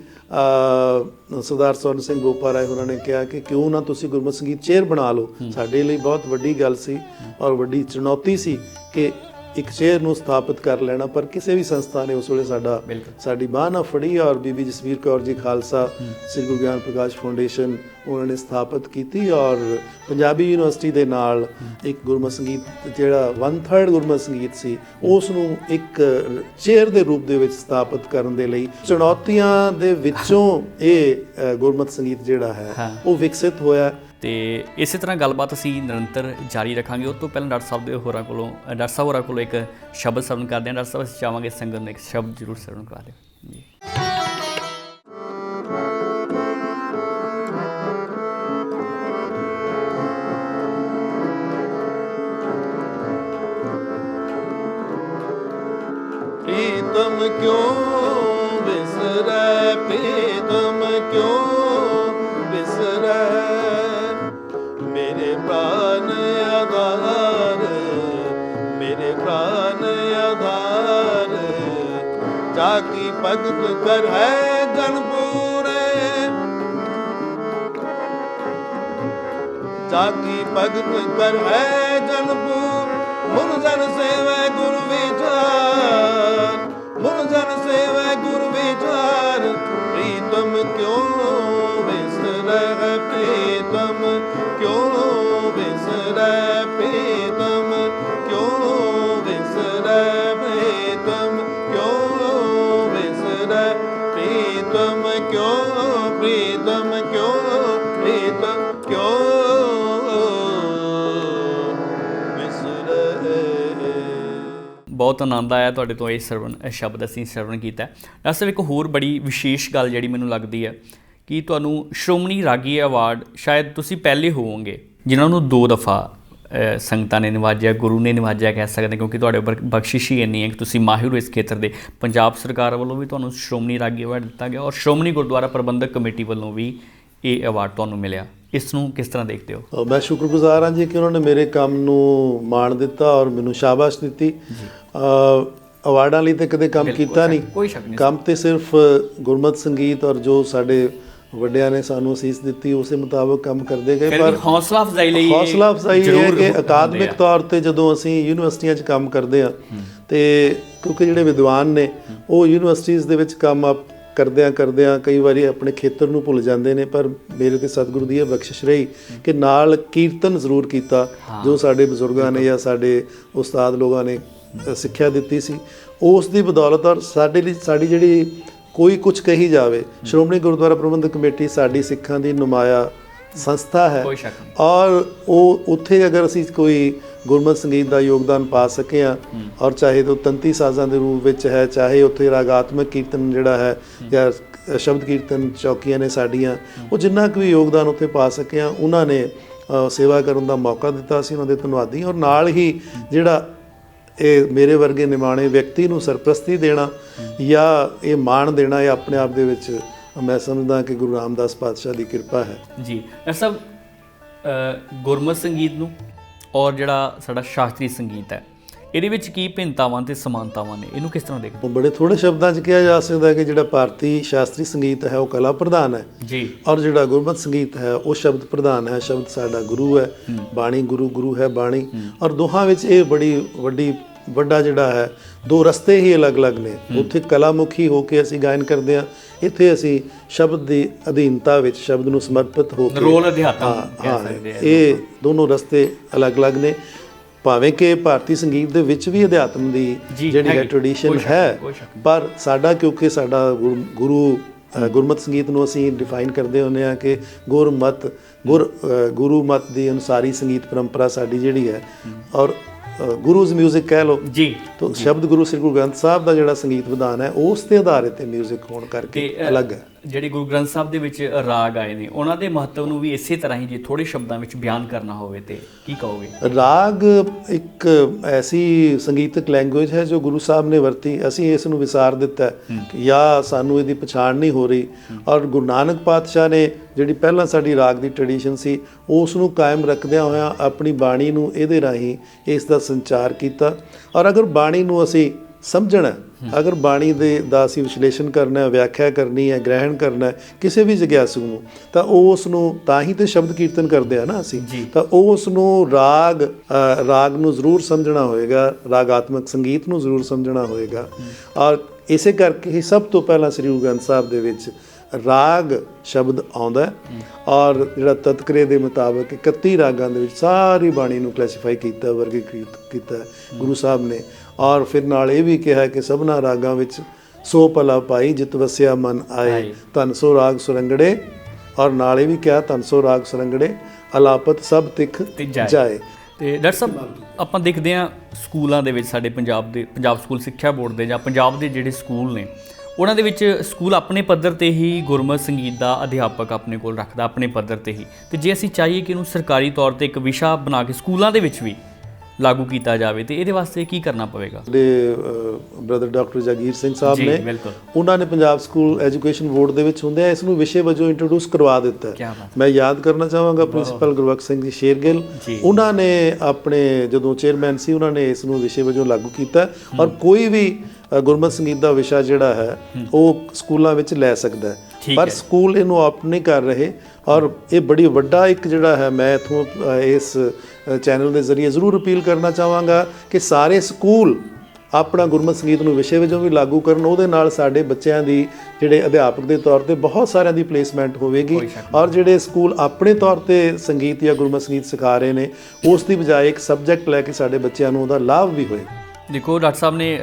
ਸਰਦਾਰ ਸਵਰਨ ਸਿੰਘ ਗੋਪਾ ਰਾਏ ਉਹਨਾਂ ਨੇ ਕਿਹਾ ਕਿ ਕਿਉਂ ਨਾ ਤੁਸੀਂ ਗੁਰਮਤਿ ਸੰਗੀਤ ਚੇਅਰ ਬਣਾ ਲਓ। ਸਾਡੇ ਲਈ ਬਹੁਤ ਵੱਡੀ ਗੱਲ ਸੀ ਔਰ ਵੱਡੀ ਚੁਣੌਤੀ ਸੀ ਕਿ ਇੱਕ ਚੇਅਰ ਨੂੰ ਸਥਾਪਿਤ ਕਰ ਲੈਣਾ ਪਰ ਕਿਸੇ ਵੀ ਸੰਸਥਾ ਨੇ ਉਸ ਵੇਲੇ ਸਾਡਾ। ਸਾਡੀ ਬਾਹ ਨਾ ਫੜੀ ਔਰ ਬੀਬੀ ਜਸਵੀਰ ਕੌਰ ਜੀ ਖਾਲਸਾ ਸ੍ਰੀ ਗੁਰੂ ਗਿਆਨ ਪ੍ਰਕਾਸ਼ ਫਾਊਂਡੇਸ਼ਨ ਉਹਨਾਂ ਨੇ ਸਥਾਪਿਤ ਕੀਤੀ ਔਰ ਪੰਜਾਬੀ ਯੂਨੀਵਰਸਿਟੀ ਦੇ ਨਾਲ ਇੱਕ ਗੁਰਮਤਿ ਸੰਗੀਤ ਜਿਹੜਾ 1/3 ਗੁਰਮਤਿ ਸੰਗੀਤ ਸੀ ਉਸ ਨੂੰ ਇੱਕ ਚੇਅਰ ਦੇ ਰੂਪ ਦੇ ਵਿੱਚ ਸਥਾਪਿਤ ਕਰਨ ਦੇ ਲਈ ਚੁਣੌਤੀਆਂ ਦੇ ਵਿੱਚੋਂ ਇਹ ਗੁਰਮਤਿ ਸੰਗੀਤ ਜਿਹੜਾ ਹਾਂ। ਉਹ ਵਿਕਸਿਤ ਹੋਇਆ ਤੇ ਇਸੇ ਤਰ੍ਹਾਂ ਗੱਲਬਾਤ ਅਸੀਂ ਨਿਰੰਤਰ ਜਾਰੀ ਰੱਖਾਂਗੇ। ਉਸ ਤੋਂ ਪਹਿਲਾਂ ਡਾਕਟਰ ਸਾਹਿਬ ਦੇ ਹੋਰਾਂ ਕੋਲੋਂ ਡਾਕਟਰ ਸਾਹਿਬ ਹੋਰਾਂ ਕੋਲੋਂ ਇੱਕ ਸ਼ਬਦ ਸਰਵਣ ਕਰਦੇ ਹਾਂ। ਡਾਕਟਰ ਸਾਹਿਬ, ਅਸੀਂ ਚਾਹਾਂਗੇ ਸੰਗਤ ਨੂੰ ਇੱਕ ਸ਼ਬਦ ਜ਼ਰੂਰ ਸਰਵਣ ਕਰਾ ਦਿਓ ਜੀ। ਕਿਉਂ ਭਗਤ ਕਰ ਹੈ ਗਨਪੂਰੇ ਜਾਕੀ ਭਗਤ ਕਰ ਹੈ ਜਨਪੂਰ ਮੁਰ ਪ੍ਰੀਤਮ ਕਿਉ ਪ੍ਰੀਤਮ ਕਿਉ ਬਹੁਤ ਆਨੰਦ ਆਇਆ ਤੁਹਾਡੇ ਤੋਂ ਇਹ ਸਰਵਣ ਇਹ ਸ਼ਬਦ ਅਸੀਂ ਸਰਵਣ ਕੀਤਾ ਡਾਕਟਰ ਇੱਕ ਹੋਰ ਬੜੀ ਵਿਸ਼ੇਸ਼ ਗੱਲ ਜਿਹੜੀ ਮੈਨੂੰ ਲੱਗਦੀ ਹੈ ਕਿ ਤੁਹਾਨੂੰ ਸ਼੍ਰੋਮਣੀ ਰਾਗੀ ਅਵਾਰਡ ਸ਼ਾਇਦ ਤੁਸੀਂ ਪਹਿਲੇ ਹੋਵੋਗੇ ਜਿਨ੍ਹਾਂ ਨੂੰ ਦੋ ਦਫਾ ਸੰਗਤਾਂ ਨੇ ਨਿਵਾਜਿਆ ਗੁਰੂ ਨੇ ਨਿਵਾਜਿਆ ਕਹਿ ਸਕਦੇ ਕਿਉਂਕਿ ਤੁਹਾਡੇ ਉੱਪਰ ਬਖਸ਼ਿਸ਼ ਹੀ ਇੰਨੀ ਹੈ ਕਿ ਤੁਸੀਂ ਮਾਹਿਰ ਹੋ ਇਸ ਖੇਤਰ ਦੇ। ਪੰਜਾਬ ਸਰਕਾਰ ਵੱਲੋਂ ਵੀ ਤੁਹਾਨੂੰ ਸ਼੍ਰੋਮਣੀ ਰਾਗੀ ਅਵਾਰਡ ਦਿੱਤਾ ਗਿਆ ਔਰ ਸ਼੍ਰੋਮਣੀ ਗੁਰਦੁਆਰਾ ਪ੍ਰਬੰਧਕ ਕਮੇਟੀ ਵੱਲੋਂ ਵੀ ਇਹ ਅਵਾਰਡ ਤੁਹਾਨੂੰ ਮਿਲਿਆ। ਇਸ ਨੂੰ ਕਿਸ ਤਰ੍ਹਾਂ ਦੇਖਦੇ ਹੋ? ਮੈਂ ਸ਼ੁਕਰਗੁਜ਼ਾਰ ਹਾਂ ਜੀ ਕਿ ਉਹਨਾਂ ਨੇ ਮੇਰੇ ਕੰਮ ਨੂੰ ਮਾਣ ਦਿੱਤਾ ਔਰ ਮੈਨੂੰ ਸ਼ਾਬਾਸ਼ ਦਿੱਤੀ। ਅ, ਅਵਾਰਡਾਂ ਲਈ ਤੇ ਕਦੇ ਕੰਮ ਕੀਤਾ ਨਹੀਂ। ਕੰਮ ਤੇ ਸਿਰਫ ਗੁਰਮਤ ਸੰਗੀਤ ਔਰ ਜੋ ਸਾਡੇ ਵੱਡਿਆਂ ਨੇ ਸਾਨੂੰ ਅਸੀਸ ਦਿੱਤੀ ਉਸੇ ਮੁਤਾਬਕ ਕੰਮ ਕਰਦੇ ਗਏ ਵੀ ਹੌਸਲਾ ਅਫਜ਼ਾਈ ਲਈ ਹੌਸਲਾ ਅਫਜ਼ਾਈ ਇਹ ਹੈ ਕਿ ਅਕਾਦਮਿਕ। ਤੌਰ ਤੇ ਜਦੋਂ ਅਸੀਂ ਯੂਨੀਵਰਸਿਟੀਆਂ 'ਚ ਕੰਮ ਕਰਦੇ ਆ ਤੇ ਕਿਉਂਕਿ ਜਿਹੜੇ ਵਿਦਵਾਨ ਨੇ ਉਹ ਯੂਨੀਵਰਸਿਟੀਆਂ ਦੇ ਵਿੱਚ ਕੰਮ ਆਪ ਕਰਦਿਆਂ ਕਰਦਿਆਂ ਕਈ ਵਾਰੀ ਆਪਣੇ ਖੇਤਰ ਨੂੰ ਭੁੱਲ ਜਾਂਦੇ ਨੇ ਪਰ ਮੇਰੇ ਤੇ ਸਤਿਗੁਰੂ ਦੀ ਇਹ ਬਖਸ਼ਿਸ਼ ਰਹੀ ਕਿ ਨਾਲ ਕੀਰਤਨ ਜ਼ਰੂਰ ਕੀਤਾ ਜੋ ਸਾਡੇ ਬਜ਼ੁਰਗਾਂ ਨੇ ਜਾਂ ਸਾਡੇ ਉਸਤਾਦ ਲੋਕਾਂ ਨੇ ਸਿੱਖਿਆ ਦਿੱਤੀ ਸੀ ਉਸ ਦੀ ਬਦੌਲਤ ਔਰ ਸਾਡੇ ਲਈ ਸਾਡੀ ਜਿਹੜੀ ਕੋਈ ਕੁਝ ਕਹੀ ਜਾਵੇ। ਸ਼੍ਰੋਮਣੀ ਗੁਰਦੁਆਰਾ ਪ੍ਰਬੰਧਕ ਕਮੇਟੀ ਸਾਡੀ ਸਿੱਖਾਂ ਦੀ ਨੁਮਾਇਆ ਸੰਸਥਾ ਹੈ। ਔਰ ਉਹ ਉੱਥੇ ਅਗਰ ਅਸੀਂ ਕੋਈ ਗੁਰਮਤਿ ਸੰਗੀਤ ਦਾ ਯੋਗਦਾਨ ਪਾ ਸਕੇ ਆ ਔਰ ਚਾਹੇ ਉਹ ਤੰਤੀ ਸਾਜ਼ਾਂ ਦੇ ਰੂਪ ਵਿੱਚ ਹੈ ਚਾਹੇ ਉੱਥੇ ਰਾਗਾਤਮਕ ਕੀਰਤਨ ਜਿਹੜਾ ਹੈ ਜਾਂ ਸ਼ਬਦ ਕੀਰਤਨ ਚੌਕੀਆਂ ਨੇ ਸਾਡੀਆਂ ਉਹ ਜਿੰਨਾ ਕੁ ਵੀ ਯੋਗਦਾਨ ਉੱਥੇ ਪਾ ਸਕੇ ਆ ਉਹਨਾਂ ਨੇ ਸੇਵਾ ਕਰਨ ਦਾ ਮੌਕਾ ਦਿੱਤਾ ਸੀ ਉਹਨਾਂ ਦੇ ਧੰਨਵਾਦੀ ਔਰ ਨਾਲ ਹੀ। ਜਿਹੜਾ ਇਹ ਮੇਰੇ ਵਰਗੇ ਨਿਮਾਣੇ ਵਿਅਕਤੀ ਨੂੰ ਸਰਪ੍ਰਸਤੀ ਦੇਣਾ ਜਾਂ ਇਹ ਮਾਣ ਦੇਣਾ ਇਹ ਆਪਣੇ ਆਪ ਦੇ ਵਿੱਚ ਮੈਂ ਸਮਝਦਾ ਕਿ ਗੁਰੂ ਰਾਮਦਾਸ ਪਾਤਸ਼ਾਹ ਦੀ ਕਿਰਪਾ ਹੈ। ਜੀ ਡਾਕਟਰ ਸਾਹਿਬ ਅ, ਗੁਰਮਤਿ ਸੰਗੀਤ ਨੂੰ ਔਰ ਜਿਹੜਾ ਸਾਡਾ ਸ਼ਾਸਤਰੀ ਸੰਗੀਤ ਹੈ ਇਹਦੇ ਵਿੱਚ ਕੀ ਭਿੰਨਤਾਵਾਂ ਤੇ ਸਮਾਨਤਾਵਾਂ ਨੇ? ਇਹਨੂੰ ਕਿਸ ਤਰ੍ਹਾਂ ਦੇਖਦੇ ਬੜੇ ਥੋੜੇ ਸ਼ਬਦਾਂ 'ਚ ਕਿਹਾ ਜਾ ਸਕਦਾ ਹੈ ਕਿ ਜਿਹੜਾ ਭਾਰਤੀ ਸ਼ਾਸਤਰੀ ਸੰਗੀਤ ਹੈ ਉਹ ਕਲਾ ਪ੍ਰਧਾਨ ਹੈ। ਜੀ। ਔਰ ਜਿਹੜਾ ਗੁਰਮਤਿ ਸੰਗੀਤ ਹੈ ਉਹ ਸ਼ਬਦ ਪ੍ਰਧਾਨ ਹੈ ਸ਼ਬਦ ਸਾਡਾ ਗੁਰੂ ਹੈ। ਬਾਣੀ ਗੁਰੂ ਗੁਰੂ ਹੈ ਬਾਣੀ। ਔਰ ਦੋਹਾਂ ਵਿੱਚ ਇਹ ਬੜੀ ਵੱਡੀ ਵੱਡਾ ਜਿਹੜਾ ਹੈ ਦੋ ਰਸਤੇ ਹੀ ਅਲੱਗ-ਅਲੱਗ ਨੇ। ਉੱਥੇ ਕਲਾ ਮੁਖੀ ਹੋ ਕੇ ਅਸੀਂ ਗਾਇਨ ਕਰਦੇ ਹਾਂ ਇੱਥੇ ਅਸੀਂ ਸ਼ਬਦ ਦੀ ਅਧੀਨਤਾ ਵਿੱਚ ਸ਼ਬਦ ਨੂੰ ਸਮਰਪਿਤ ਹੋ ਕੇ ਰੋਲ ਅਧਿਆਤਮ ਹਾਂ ਆ ਇਹ ਦੋਨੋਂ ਰਸਤੇ ਅਲੱਗ-ਅਲੱਗ ਨੇ। ਭਾਵੇਂ ਕਿ ਭਾਰਤੀ ਸੰਗੀਤ ਦੇ ਵਿੱਚ ਵੀ ਅਧਿਆਤਮ ਦੀ ਜੀ, ਜਿਹੜੀ ਹੈ ਹੈਗੀ। ਟ੍ਰੈਡੀਸ਼ਨ ਕੋਈ ਸ਼ੱਕ ਹੈ ਨਹੀਂ, ਕੋਈ ਸ਼ੱਕ ਪਰ ਸਾਡਾ ਕਿਉਂਕਿ ਸਾਡਾ ਗੁਰ- ਗੁਰੂ ਅ, ਗੁਰਮਤਿ ਸੰਗੀਤ ਨੂੰ ਅਸੀਂ ਡਿਫਾਈਨ ਕਰਦੇ ਹੁੰਦੇ ਆ ਕਿ ਗੁਰਮਤ ਗੁਰ ਅ, ਗੁਰੂ ਮਤ ਦੀ ਅਨੁਸਾਰੀ ਸੰਗੀਤ ਪਰੰਪਰਾ ਸਾਡੀ ਜਿਹੜੀ ਹੈ ਔਰ ਗੁਰੂਜ਼ 뮤직 ਕਹਿ ਲਓ ਜੀ ਤਾਂ ਸ਼ਬਦ ਗੁਰੂ ਸ੍ਰੀ ਗੁਰੂ ਗ੍ਰੰਥ ਸਾਹਿਬ ਦਾ ਜਿਹੜਾ ਸੰਗੀਤ ਵਿਧਾਨ ਹੈ ਉਸ ਤੇ ਆਧਾਰਿਤ ਹੈ 뮤직 ਹੋਣ ਕਰਕੇ ਤੇ, ਅ, ਅਲੱਗ ਹੈ ਜਿਹੜੇ ਗੁਰੂ ਗ੍ਰੰਥ ਸਾਹਿਬ ਦੇ ਵਿੱਚ ਰਾਗ ਆਏ ਨੇ ਉਹਨਾਂ ਦੇ ਮਹੱਤਵ ਨੂੰ ਵੀ ਇਸੇ ਤਰ੍ਹਾਂ ਹੀ ਜੇ ਥੋੜੇ ਸ਼ਬਦਾਂ ਵਿੱਚ ਬਿਆਨ ਕਰਨਾ ਹੋਵੇ ਤੇ ਕੀ ਕਹੋਗੇ? ਰਾਗ ਇੱਕ ਐਸੀ ਸੰਗੀਤਕ ਲੈਂਗੁਏਜ ਹੈ ਜੋ ਗੁਰੂ ਸਾਹਿਬ ਨੇ ਵਰਤੀ ਅਸੀਂ ਇਸ ਨੂੰ ਵਿਸਾਰ ਦਿੱਤਾ ਹੈ ਕਿ ਜਾਂ ਸਾਨੂੰ ਇਹਦੀ ਪਛਾਣ ਨਹੀਂ ਹੋ ਰਹੀ। ਔਰ ਗੁਰੂ ਨਾਨਕ ਪਾਤਸ਼ਾਹ ਨੇ ਜਿਹੜੀ ਪਹਿਲਾਂ ਸਾਡੀ ਰਾਗ ਦੀ ਟ੍ਰੈਡੀਸ਼ਨ ਸੀ ਉਸ ਨੂੰ ਕਾਇਮ ਰੱਖਦਿਆਂ ਹੋਇਆਂ ਆਪਣੀ ਬਾਣੀ ਨੂੰ ਇਹਦੇ ਰਾਹੀਂ ਇਸ ਦਾ ਸੰਚਾਰ ਕੀਤਾ। ਔਰ ਅਗਰ ਬਾਣੀ ਨੂੰ ਅਸੀਂ ਸਮਝਣਾ ਅਗਰ ਬਾਣੀ ਦੇ ਦਾ ਅਸੀਂ ਵਿਸ਼ਲੇਸ਼ਣ ਕਰਨਾ ਹੈ ਵਿਆਖਿਆ ਕਰਨੀ ਹੈ ਗ੍ਰਹਿਣ ਕਰਨਾ ਹੈ ਕਿਸੇ ਵੀ ਜਗਿਆਸੂ ਨੂੰ ਤਾਂ ਉਹ ਉਸ ਨੂੰ ਤਾਂ ਹੀ ਤੇ ਸ਼ਬਦ ਕੀਰਤਨ ਕਰਦੇ ਆ ਨਾ ਅਸੀਂ। ਤਾਂ ਉਸ ਨੂੰ ਰਾਗ ਰਾਗ ਨੂੰ ਜ਼ਰੂਰ ਸਮਝਣਾ ਹੋਏਗਾ ਰਾਗਾਤਮਕ ਸੰਗੀਤ ਨੂੰ ਜ਼ਰੂਰ ਸਮਝਣਾ ਹੋਏਗਾ। ਔਰ ਇਸੇ ਕਰਕੇ ਹੀ ਸਭ ਤੋਂ ਪਹਿਲਾਂ ਸ੍ਰੀ ਗੁਰੂ ਗ੍ਰੰਥ ਸਾਹਿਬ ਦੇ ਵਿੱਚ ਰਾਗ ਸ਼ਬਦ ਆਉਂਦਾ ਔਰ ਜਿਹੜਾ ਤਤਕਰੇ ਦੇ ਮੁਤਾਬਕ 31 ਰਾਗਾਂ ਦੇ ਵਿੱਚ ਸਾਰੀ ਬਾਣੀ ਨੂੰ ਕਲਾਸੀਫਾਈ ਕੀਤਾ ਵਰਗੀਕ੍ਰਿਤ ਕੀਤਾ ਗੁਰੂ ਸਾਹਿਬ ਨੇ ਔਰ ਫਿਰ ਨਾਲ ਇਹ ਵੀ ਕਿਹਾ ਕਿ ਸਭਨਾ ਰਾਗਾਂ ਵਿੱਚ ਸੋ ਭਲਾ ਪਾਈ ਜਿਤ ਵਸਿਆ ਮਨ ਆਏ। ਧਨ ਸੋ ਰਾਗ ਸੁਰੰਗੜੇ ਔਰ ਨਾਲ ਇਹ ਵੀ ਕਿਹਾ ਧਨ ਸੋ ਰਾਗ ਸੁਰੰਗੜੇ ਅਲਾਪਤ ਸਭ ਤਿਖ ਜਾਏ। ਤੇ ਡਾਕਟਰ ਸਾਹਿਬ ਆਪਾਂ ਦੇਖਦੇ ਹਾਂ ਸਕੂਲਾਂ ਦੇ ਵਿੱਚ ਸਾਡੇ ਪੰਜਾਬ ਦੇ ਪੰਜਾਬ ਸਕੂਲ ਸਿੱਖਿਆ ਬੋਰਡ ਦੇ ਜਾਂ ਪੰਜਾਬ ਦੇ ਜਿਹੜੇ ਸਕੂਲ ਨੇ ਉਹਨਾਂ ਦੇ ਵਿੱਚ ਸਕੂਲ ਆਪਣੇ ਪੱਧਰ ਤੇ ਹੀ ਗੁਰਮਤਿ ਸੰਗੀਤ ਦਾ ਅਧਿਆਪਕ ਆਪਣੇ ਕੋਲ ਰੱਖਦਾ ਆਪਣੇ ਪੱਧਰ ਤੇ ਹੀ ਤੇ ਜੇ ਅਸੀਂ ਚਾਹੀਏ ਕਿ ਇਹਨੂੰ ਸਰਕਾਰੀ ਤੌਰ ਤੇ ਇੱਕ ਵਿਸ਼ਾ ਬਣਾ ਕੇ ਸਕੂਲਾਂ ਦੇ ਵਿੱਚ ਵੀ ਲਾਗੂ ਕੀਤਾ ਜਾਵੇ ਤੇ ਇਹਦੇ ਵਾਸਤੇ ਕੀ ਕਰਨਾ ਪਵੇਗਾ? ਸਾਡੇ ਬ੍ਰਦਰ ਡਾਕਟਰ ਜਗੀਰ ਸਿੰਘ ਸਾਹਿਬ ਨੇ ਉਹਨਾਂ ਨੇ ਪੰਜਾਬ ਸਕੂਲ ਐਜੂਕੇਸ਼ਨ ਬੋਰਡ ਦੇ ਵਿੱਚ ਹੁੰਦੇ ਆ ਇਸ ਨੂੰ ਵਿਸ਼ੇ ਵਜੋਂ ਇੰਟਰੋਡਿਊਸ ਕਰਵਾ ਦਿੱਤਾ ਮੈਂ ਯਾਦ ਕਰਨਾ ਚਾਹਾਂਗਾ ਪ੍ਰਿੰਸੀਪਲ ਗੁਰਬਖਸ਼ ਸਿੰਘ ਜੀ ਸ਼ੇਰਗਿੱਲ। ਉਹਨਾਂ ਨੇ ਆਪਣੇ ਜਦੋਂ ਚੇਅਰਮੈਨ ਸੀ ਉਹਨਾਂ ਨੇ ਇਸ ਨੂੰ ਵਿਸ਼ੇ ਵਜੋਂ ਲਾਗੂ ਕੀਤਾ ਔਰ ਕੋਈ ਵੀ ਗੁਰਮਤਿ ਸੰਗੀਤ ਦਾ ਵਿਸ਼ਾ ਜਿਹੜਾ ਹੈ। ਉਹ ਸਕੂਲਾਂ ਵਿੱਚ ਲੈ ਸਕਦਾ ਹੈ। ਪਰ। ਸਕੂਲ ਇਹਨੂੰ ਆਪ ਨਹੀਂ ਕਰ ਰਹੇ ਔਰ ਇਹ ਬੜੀ ਵੱਡਾ ਇੱਕ ਜਿਹੜਾ ਹੈ ਮੈਂ ਇਥੋਂ ਇਸ ਚੈਨਲ ਦੇ ਜ਼ਰੀਏ ਜ਼ਰੂਰ ਅਪੀਲ ਕਰਨਾ ਚਾਹਾਂਗਾ ਕਿ ਸਾਰੇ ਸਕੂਲ ਆਪਣਾ ਗੁਰਮਤਿ ਸੰਗੀਤ ਨੂੰ ਵਿਸ਼ੇ ਵਜੋਂ ਵੀ ਲਾਗੂ ਕਰਨ ਉਹਦੇ ਨਾਲ ਸਾਡੇ ਬੱਚਿਆਂ ਦੀ ਜਿਹੜੇ ਅਧਿਆਪਕ ਦੇ ਤੌਰ ਤੇ ਬਹੁਤ ਸਾਰਿਆਂ ਦੀ ਪਲੇਸਮੈਂਟ ਹੋਵੇਗੀ ਔਰ ਜਿਹੜੇ ਸਕੂਲ ਆਪਣੇ ਤੌਰ ਤੇ ਸੰਗੀਤ ਜਾਂ ਗੁਰਮਤਿ ਸੰਗੀਤ ਸਿਖਾ ਰਹੇ ਨੇ ਉਸ ਦੀ ਬਜਾਏ ਇੱਕ ਸਬਜੈਕਟ ਲੈ ਕੇ ਸਾਡੇ ਬੱਚਿਆਂ ਨੂੰ ਉਹਦਾ ਲਾਭ ਵੀ ਹੋਏ ਦੇਖੋ ਡਾਕਟਰ ਸਾਹਿਬ ਨੇ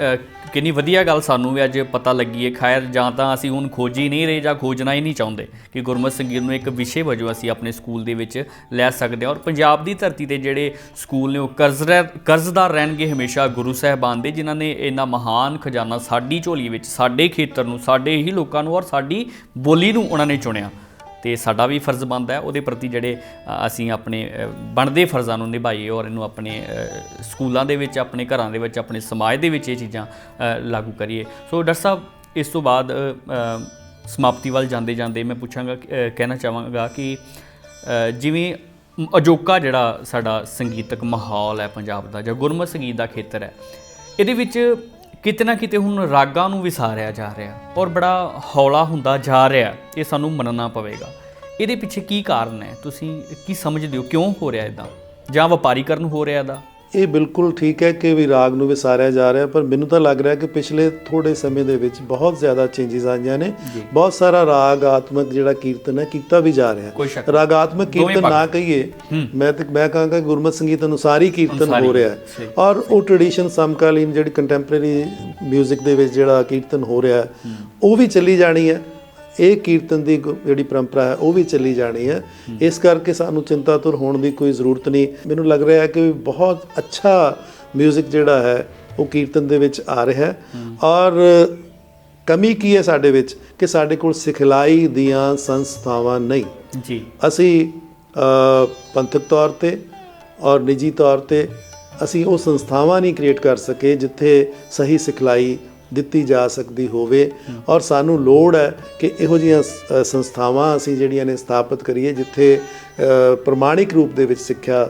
ਕਿੰਨੀ ਵਧੀਆ ਗੱਲ ਸਾਨੂੰ ਵੀ ਅੱਜ ਪਤਾ ਲੱਗੀ ਹੈ। ਖੈਰ, ਜਾਂ ਤਾਂ ਅਸੀਂ ਹੁਣ ਖੋਜੀ ਨਹੀਂ ਰਹੇ ਜਾਂ ਖੋਜਣਾ ਹੀ ਨਹੀਂ ਚਾਹੁੰਦੇ ਕਿ ਗੁਰਮਤਿ ਸੰਗੀਤ ਨੂੰ ਇੱਕ ਵਿਸ਼ੇ ਵਜੋਂ ਅਸੀਂ ਆਪਣੇ ਸਕੂਲ ਦੇ ਵਿੱਚ ਲੈ ਸਕਦੇ ਹਾਂ। ਔਰ ਪੰਜਾਬ ਦੀ ਧਰਤੀ ਤੇ ਜਿਹੜੇ ਸਕੂਲ ਨੇ, ਉਹ ਕਰਜ਼ਰ ਕਰਜ਼ਦਾਰ ਰਹਿਣਗੇ ਹਮੇਸ਼ਾ ਗੁਰੂ ਸਾਹਿਬਾਨ ਦੇ, ਜਿਨ੍ਹਾਂ ਨੇ ਇੰਨਾ ਮਹਾਨ ਖਜ਼ਾਨਾ ਸਾਡੀ ਝੋਲੀ ਵਿੱਚ, ਸਾਡੇ ਖੇਤਰ ਨੂੰ, ਸਾਡੇ ਹੀ ਲੋਕਾਂ ਨੂੰ ਔਰ ਸਾਡੀ ਬੋਲੀ ਨੂੰ ਉਹਨਾਂ ਨੇ ਚੁਣਿਆ। ਤੇ ਸਾਡਾ ਵੀ ਫਰਜ਼ ਬਣਦਾ ਹੈ, ਉਹਦੇ ਪ੍ਰਤੀ ਜਿਹੜੇ ਅਸੀਂ ਆਪਣੇ ਬਣਦੇ ਫਰਜ਼ਾਂ ਨੂੰ ਨਿਭਾਈਏ ਔਰ ਇਹਨੂੰ ਆਪਣੇ ਸਕੂਲਾਂ ਦੇ ਵਿੱਚ, ਆਪਣੇ ਘਰਾਂ ਦੇ ਵਿੱਚ, ਆਪਣੇ ਸਮਾਜ ਦੇ ਵਿੱਚ ਇਹ ਚੀਜ਼ਾਂ ਲਾਗੂ ਕਰੀਏ। ਸੋ ਡਾਕਟਰ ਸਾਹਿਬ, ਇਸ ਤੋਂ ਬਾਅਦ ਸਮਾਪਤੀ ਵੱਲ ਜਾਂਦੇ ਜਾਂਦੇ ਮੈਂ ਪੁੱਛਾਂਗਾ ਕਹਿਣਾ ਚਾਹਾਂਗਾ ਕਿ ਜਿਵੇਂ ਅਜੋਕਾ ਜਿਹੜਾ ਸਾਡਾ ਸੰਗੀਤਕ ਮਾਹੌਲ ਹੈ ਪੰਜਾਬ ਦਾ ਜਾਂ ਗੁਰਮਤਿ ਸੰਗੀਤ ਦਾ ਖੇਤਰ ਹੈ, ਇਹਦੇ ਵਿੱਚ ਕਿਤੇ ਨਾ ਕਿਤੇ ਹੁਣ ਰਾਗਾਂ ਨੂੰ ਵਿਸਾਰਿਆ ਜਾ ਰਿਹਾ ਔਰ ਬੜਾ ਹੌਲਾ ਹੁੰਦਾ ਜਾ ਰਿਹਾ, ਇਹ ਸਾਨੂੰ ਮੰਨਣਾ ਪਵੇਗਾ। ਇਹਦੇ ਪਿੱਛੇ ਕੀ ਕਾਰਨ ਹੈ? ਤੁਸੀਂ ਕੀ ਸਮਝਦੇ ਹੋ? ਕਿਉਂ ਹੋ ਰਿਹਾ ਇਦਾਂ ਜਾਂ ਵਪਾਰੀਕਰਨ ਹੋ ਰਿਹਾ ਇਹਦਾ ਇਹ ਬਿਲਕੁਲ ਠੀਕ ਹੈ ਕਿ ਵੀ ਰਾਗ ਨੂੰ ਵਿਸਾਰਿਆ ਜਾ ਰਿਹਾ ਪਰ ਮੈਨੂੰ ਤਾਂ ਲੱਗ ਰਿਹਾ ਕਿ ਪਿਛਲੇ ਥੋੜੇ ਸਮੇਂ ਦੇ ਵਿੱਚ ਬਹੁਤ ਜ਼ਿਆਦਾ ਚੇਂਜਸ ਆਈਆਂ ਨੇ। ਬਹੁਤ ਸਾਰਾ ਰਾਗ ਆਤਮਕ ਜਿਹੜਾ ਕੀਰਤਨ ਹੈ ਕੀਤਾ ਵੀ ਜਾ ਰਿਹਾ ਰਾਗਾਤਮਕ ਦੋਵੇਂ ਕੀਰਤਨ ਨਾ। ਕਹੀਏ। ਮੈਂ ਤੇ ਮੈਂ ਕਹਾਂਗਾ ਗੁਰਮਤ ਸੰਗੀਤ ਅਨੁਸਾਰ ਹੀ ਕੀਰਤਨ ਹੋ ਰਿਹਾ। ਹੈ ਔਰ ਉਹ ਟ੍ਰੈਡੀਸ਼ਨ ਸਮਕਾਲੀਨ ਜਿਹੜੀ ਕੰਟੈਂਪਰੇਰੀ 뮤직 ਦੇ ਵਿੱਚ ਜਿਹੜਾ ਕੀਰਤਨ ਹੋ ਰਿਹਾ ਹੈ ਉਹ ਵੀ ਚੱਲੀ ਜਾਣੀ ਹੈ ਇਹ ਕੀਰਤਨ ਦੀ ਜਿਹੜੀ ਪਰੰਪਰਾ ਹੈ ਉਹ ਵੀ ਚੱਲੀ ਜਾਣੀ ਹੈ। ਇਸ ਕਰਕੇ ਸਾਨੂੰ ਚਿੰਤਾਤੁਰ ਹੋਣ ਦੀ ਕੋਈ ਜ਼ਰੂਰਤ ਨਹੀਂ। ਮੈਨੂੰ ਲੱਗ ਰਿਹਾ ਹੈ ਕਿ ਬਹੁਤ ਅੱਛਾ 뮤직 ਜਿਹੜਾ ਹੈ ਉਹ ਕੀਰਤਨ ਦੇ ਵਿੱਚ ਆ ਰਿਹਾ ਹੈ। ਔਰ ਕਮੀ ਕੀ ਹੈ ਸਾਡੇ ਵਿੱਚ? ਕਿ ਸਾਡੇ ਕੋਲ ਸਿਖਲਾਈ ਦੀਆਂ ਸੰਸਥਾਵਾਂ ਨਹੀਂ। ਜੀ। ਅਸੀਂ ਪੰਥਕ ਤੌਰ ਤੇ ਔਰ ਨਿੱਜੀ ਤੌਰ ਤੇ ਅਸੀਂ ਉਹ ਸੰਸਥਾਵਾਂ ਨਹੀਂ ਕ੍ਰੀਏਟ ਕਰ ਸਕੇ ਜਿੱਥੇ ਸਹੀ ਸਿਖਲਾਈ ਦਿੱਤੀ ਜਾ ਸਕਦੀ ਹੋਵੇ ਔਰ ਸਾਨੂੰ ਲੋੜ ਹੈ ਕਿ ਇਹੋ ਜਿਹੀਆਂ ਸੰਸਥਾਵਾਂ ਅਸੀਂ ਜਿਹੜੀਆਂ ਨੇ ਸਥਾਪਿਤ ਕਰੀਏ ਜਿੱਥੇ ਪ੍ਰਮਾਣਿਕ ਰੂਪ ਦੇ ਵਿੱਚ ਸਿੱਖਿਆ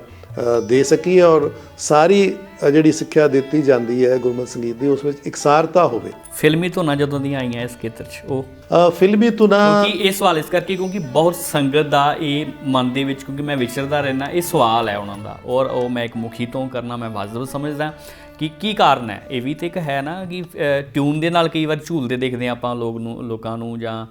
ਦੇ ਸਕੀਏ ਔਰ ਸਾਰੀ ਜਿਹੜੀ ਸਿੱਖਿਆ ਦਿੱਤੀ ਜਾਂਦੀ ਹੈ ਗੁਰਮਤਿ ਸੰਗੀਤ ਦੀ ਉਸ ਵਿੱਚ ਇਕਸਾਰਤਾ ਹੋਵੇ। ਫਿਲਮੀ ਧੁਨਾਂ ਜਦੋਂ ਦੀਆਂ ਆਈਆਂ ਇਸ ਖੇਤਰ 'ਚ ਉਹ? ਫਿਲਮੀ ਤੁਨਾ ਕਿਉਂਕਿ ਇਹ ਸਵਾਲ ਇਸ ਕਰਕੇ ਕਿਉਂਕਿ ਬਹੁਤ ਸੰਗਤ ਦਾ ਇਹ ਮਨ ਦੇ ਵਿੱਚ ਕਿਉਂਕਿ ਮੈਂ ਵਿਚਰਦਾ ਰਹਿਣਾ ਇਹ ਸਵਾਲ ਹੈ ਉਹਨਾਂ ਦਾ। ਔਰ ਉਹ ਮੈਂ ਇੱਕ ਮੁਖੀ ਤੋਂ ਕਰਨਾ ਮੈਂ ਵਾਜਬ ਸਮਝਦਾ। ਕਿ ਕੀ ਕਾਰਨ ਹੈ ਇਹ ਵੀ ਤੇ ਇੱਕ ਹੈ ਨਾ ਕਿ ਟਿਊਨ ਦੇ ਨਾਲ ਕਈ ਵਾਰ ਝੂਲਦੇ ਦੇਖਦੇ ਹਾਂ ਆਪਾਂ ਲੋਕ ਨੂੰ ਲੋਕਾਂ ਨੂੰ ਜਾਂ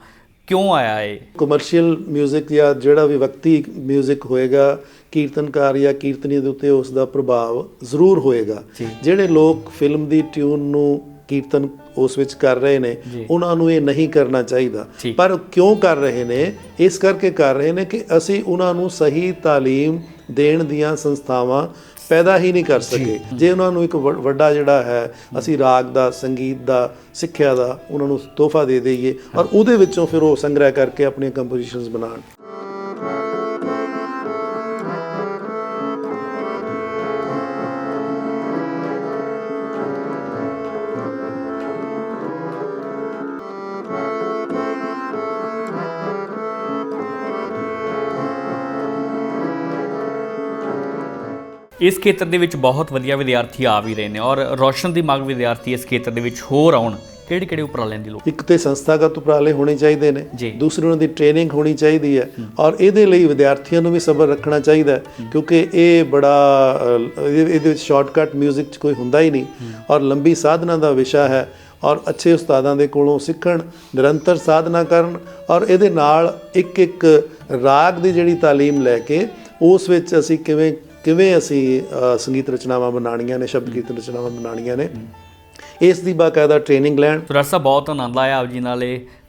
ਕਿਉਂ ਆਇਆ ਇਹ ਕਮਰਸ਼ੀਅਲ 뮤직 ਜਾਂ ਜਿਹੜਾ ਵੀ ਵਕਤੀ 뮤직 ਹੋਏਗਾ ਕੀਰਤਨਕਾਰ ਜਾਂ ਕੀਰਤਨੀ ਦੇ ਉੱਤੇ ਉਸ ਦਾ ਪ੍ਰਭਾਵ ਜ਼ਰੂਰ ਹੋਏਗਾ ਜੀ। ਜਿਹੜੇ ਲੋਕ ਫਿਲਮ ਦੀ ਟਿਊਨ ਨੂੰ ਕੀਰਤਨ ਉਸ ਵਿੱਚ ਕਰ ਰਹੇ ਨੇ ਜੀ। ਉਹਨਾਂ ਨੂੰ ਇਹ ਨਹੀਂ ਕਰਨਾ ਚਾਹੀਦਾ ਠੀਕ। ਪਰ ਕਿਉਂ ਕਰ ਰਹੇ ਨੇ ਇਸ ਕਰਕੇ ਕਰ ਰਹੇ ਨੇ ਕਿ ਅਸੀਂ ਉਹਨਾਂ ਨੂੰ ਸਹੀ ਤਾਲੀਮ ਦੇਣ ਦੀਆਂ ਸੰਸਥਾਵਾਂ ਪੈਦਾ ਹੀ ਨਹੀਂ ਕਰ ਸਕੇ। ਜੇ ਉਹਨਾਂ ਨੂੰ ਇੱਕ ਵੱਡਾ ਜਿਹੜਾ ਹੈ ਅਸੀਂ ਰਾਗ ਦਾ ਸੰਗੀਤ ਦਾ ਸਿੱਖਿਆ ਦਾ ਉਹਨਾਂ ਨੂੰ ਤੋਹਫਾ ਦੇ ਦਈਏ ਔਰ ਉਹਦੇ ਵਿੱਚੋਂ ਫਿਰ ਉਹ ਸੰਗ੍ਰਹਿ ਕਰਕੇ ਆਪਣੀਆਂ ਕੰਪੋਜੀਸ਼ਨਸ ਬਣਾਉਣ। ਇਸ ਖੇਤਰ ਦੇ ਵਿੱਚ ਬਹੁਤ ਵਧੀਆ ਵਿਦਿਆਰਥੀ ਆ ਵੀ ਰਹੇ ਨੇ ਔਰ ਰੋਸ਼ਨ ਦਿਮਾਗ ਵਿਦਿਆਰਥੀ ਇਸ ਖੇਤਰ ਦੇ ਵਿੱਚ ਹੋਰ ਆਉਣ ਕਿਹੜੇ ਕਿਹੜੇ ਉਪਰਾਲਿਆਂ ਦੀ ਲੋੜ? ਇੱਕ ਤੇ ਸੰਸਥਾਗਤ ਉਪਰਾਲੇ ਹੋਣੇ ਚਾਹੀਦੇ ਨੇ। ਦੂਸਰੀ ਉਹਨਾਂ ਦੀ ਟ੍ਰੇਨਿੰਗ ਹੋਣੀ ਚਾਹੀਦੀ ਹੈ ਔਰ ਇਹਦੇ ਲਈ ਵਿਦਿਆਰਥੀਆਂ ਨੂੰ ਵੀ ਸਬਰ ਰੱਖਣਾ ਚਾਹੀਦਾ ਕਿਉਂਕਿ ਇਹ ਬੜਾ ਇਹਦੇ ਵਿੱਚ ਸ਼ਾਰਟਕਟ 뮤직 'ਚ ਕੋਈ ਹੁੰਦਾ ਹੀ ਨਹੀਂ ਔਰ ਲੰਬੀ ਸਾਧਨਾ ਦਾ ਵਿਸ਼ਾ ਹੈ ਔਰ ਅੱਛੇ ਉਸਤਾਦਾਂ ਦੇ ਕੋਲੋਂ ਸਿੱਖਣ ਨਿਰੰਤਰ ਸਾਧਨਾ ਕਰਨ ਔਰ ਇਹਦੇ ਨਾਲ ਇੱਕ ਇੱਕ ਰਾਗ ਦੀ ਜਿਹੜੀ ਤਾਲੀਮ ਲੈ ਕੇ ਉਸ ਵਿੱਚ ਅਸੀਂ ਕਿਵੇਂ ਕਿਵੇਂ ਅਸੀਂ ਸੰਗੀਤ ਰਚਨਾਵਾਂ ਬਣਾਉਣੀਆਂ ਨੇ ਸ਼ਬਦ ਕੀਰਤਨ ਰਚਨਾਵਾਂ ਬਣਾਉਣੀਆਂ ਨੇ ਇਸ ਦੀ ਬਾਕਾਇਦਾ ਟ੍ਰੇਨਿੰਗ ਲੈਣ। ਸਾਹਿਬ ਬਹੁਤ ਆਨੰਦ ਆਇਆ ਆਪ ਜੀ ਨਾਲ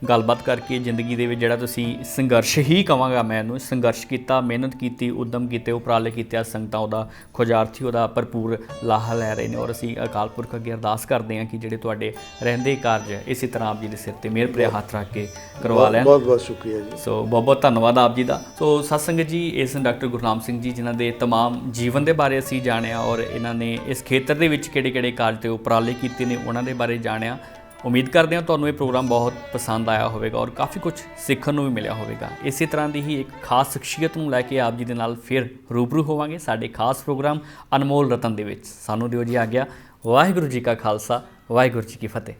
ਗੱਲਬਾਤ ਕਰਕੇ ਜ਼ਿੰਦਗੀ ਦੇ ਵਿੱਚ ਜਿਹੜਾ ਤੁਸੀਂ ਸੰਘਰਸ਼ ਹੀ ਕਵਾਂਗਾ ਮੈਂ ਇਹਨੂੰ ਸੰਘਰਸ਼ ਕੀਤਾ ਮਿਹਨਤ ਕੀਤੀ ਉਦਮ ਕੀਤੇ ਉਪਰਾਲੇ ਕੀਤੇ ਆ ਸੰਗਤਾਂ ਉਹਦਾ ਖੋਜਾਰਥੀ ਉਹਦਾ ਭਰਪੂਰ ਲਾਹਾ ਲੈ ਰਹੇ ਨੇ ਔਰ ਅਸੀਂ ਅਕਾਲ ਪੁਰਖ ਅੱਗੇ ਅਰਦਾਸ ਕਰਦੇ ਹਾਂ ਕਿ ਜਿਹੜੇ ਤੁਹਾਡੇ ਰਹਿੰਦੇ ਕਾਰਜ ਹੈ, ਇਸੇ ਤਰ੍ਹਾਂ ਆਪ ਜੀ ਦੇ ਸਿਰ ਤੇ ਮਿਹਰ ਭਰਿਆ ਹੱਥ ਰੱਖ ਕੇ ਕਰਵਾ ਲੈਣ ਬਹੁਤ ਬਹੁਤ ਸ਼ੁਕਰੀਆ ਜੀ ਸੋ ਬਹੁਤ ਬਹੁਤ ਧੰਨਵਾਦ ਆਪ ਜੀ ਦਾ ਸੋ ਸਤਸੰਗਤ ਜੀ ਇਸ ਡਾਕਟਰ ਗੁਰਨਾਮ ਸਿੰਘ ਜੀ ਜਿਨ੍ਹਾਂ ਦੇ तमाम ਜੀਵਨ ਦੇ ਬਾਰੇ ਅਸੀਂ ਜਾਣਿਆ ਔਰ ਇਹਨਾਂ ਨੇ ਇਸ ਖੇਤਰ ਦੇ ਵਿੱਚ ਕਿਹੜੇ-ਕਿਹੜੇ ਕਾਰਜ ਤੇ ਉਪਰਾਲੇ ਕੀਤੇ ਨੇ ਉਹਨਾਂ ਦੇ ਬਾਰੇ ਜਾਣਿਆ ਉਮੀਦ ਕਰਦੇ ਹਾਂ ਤੁਹਾਨੂੰ ਇਹ ਪ੍ਰੋਗਰਾਮ ਬਹੁਤ ਪਸੰਦ ਆਇਆ ਹੋਵੇਗਾ ਔਰ ਕਾਫੀ ਕੁਝ ਸਿੱਖਣ ਨੂੰ ਵੀ ਮਿਲਿਆ ਹੋਵੇਗਾ। ਇਸੇ ਤਰ੍ਹਾਂ ਦੀ ਹੀ ਇੱਕ ਖਾਸ ਸ਼ਖਸੀਅਤ ਨੂੰ ਲੈ ਕੇ ਆਪ ਜੀ ਦੇ ਨਾਲ ਫਿਰ ਰੂਬਰੂ ਹੋਵਾਂਗੇ ਸਾਡੇ ਖਾਸ ਪ੍ਰੋਗਰਾਮ ਅਨਮੋਲ ਰਤਨ ਦੇ ਵਿੱਚ। ਸਾਨੂੰ ਦਿਓ ਜੀ ਆ ਗਿਆ ਵਾਹਿਗੁਰੂ ਜੀ ਕਾ ਖਾਲਸਾ, ਵਾਹਿਗੁਰੂ ਜੀ ਕੀ ਫਤਿਹ।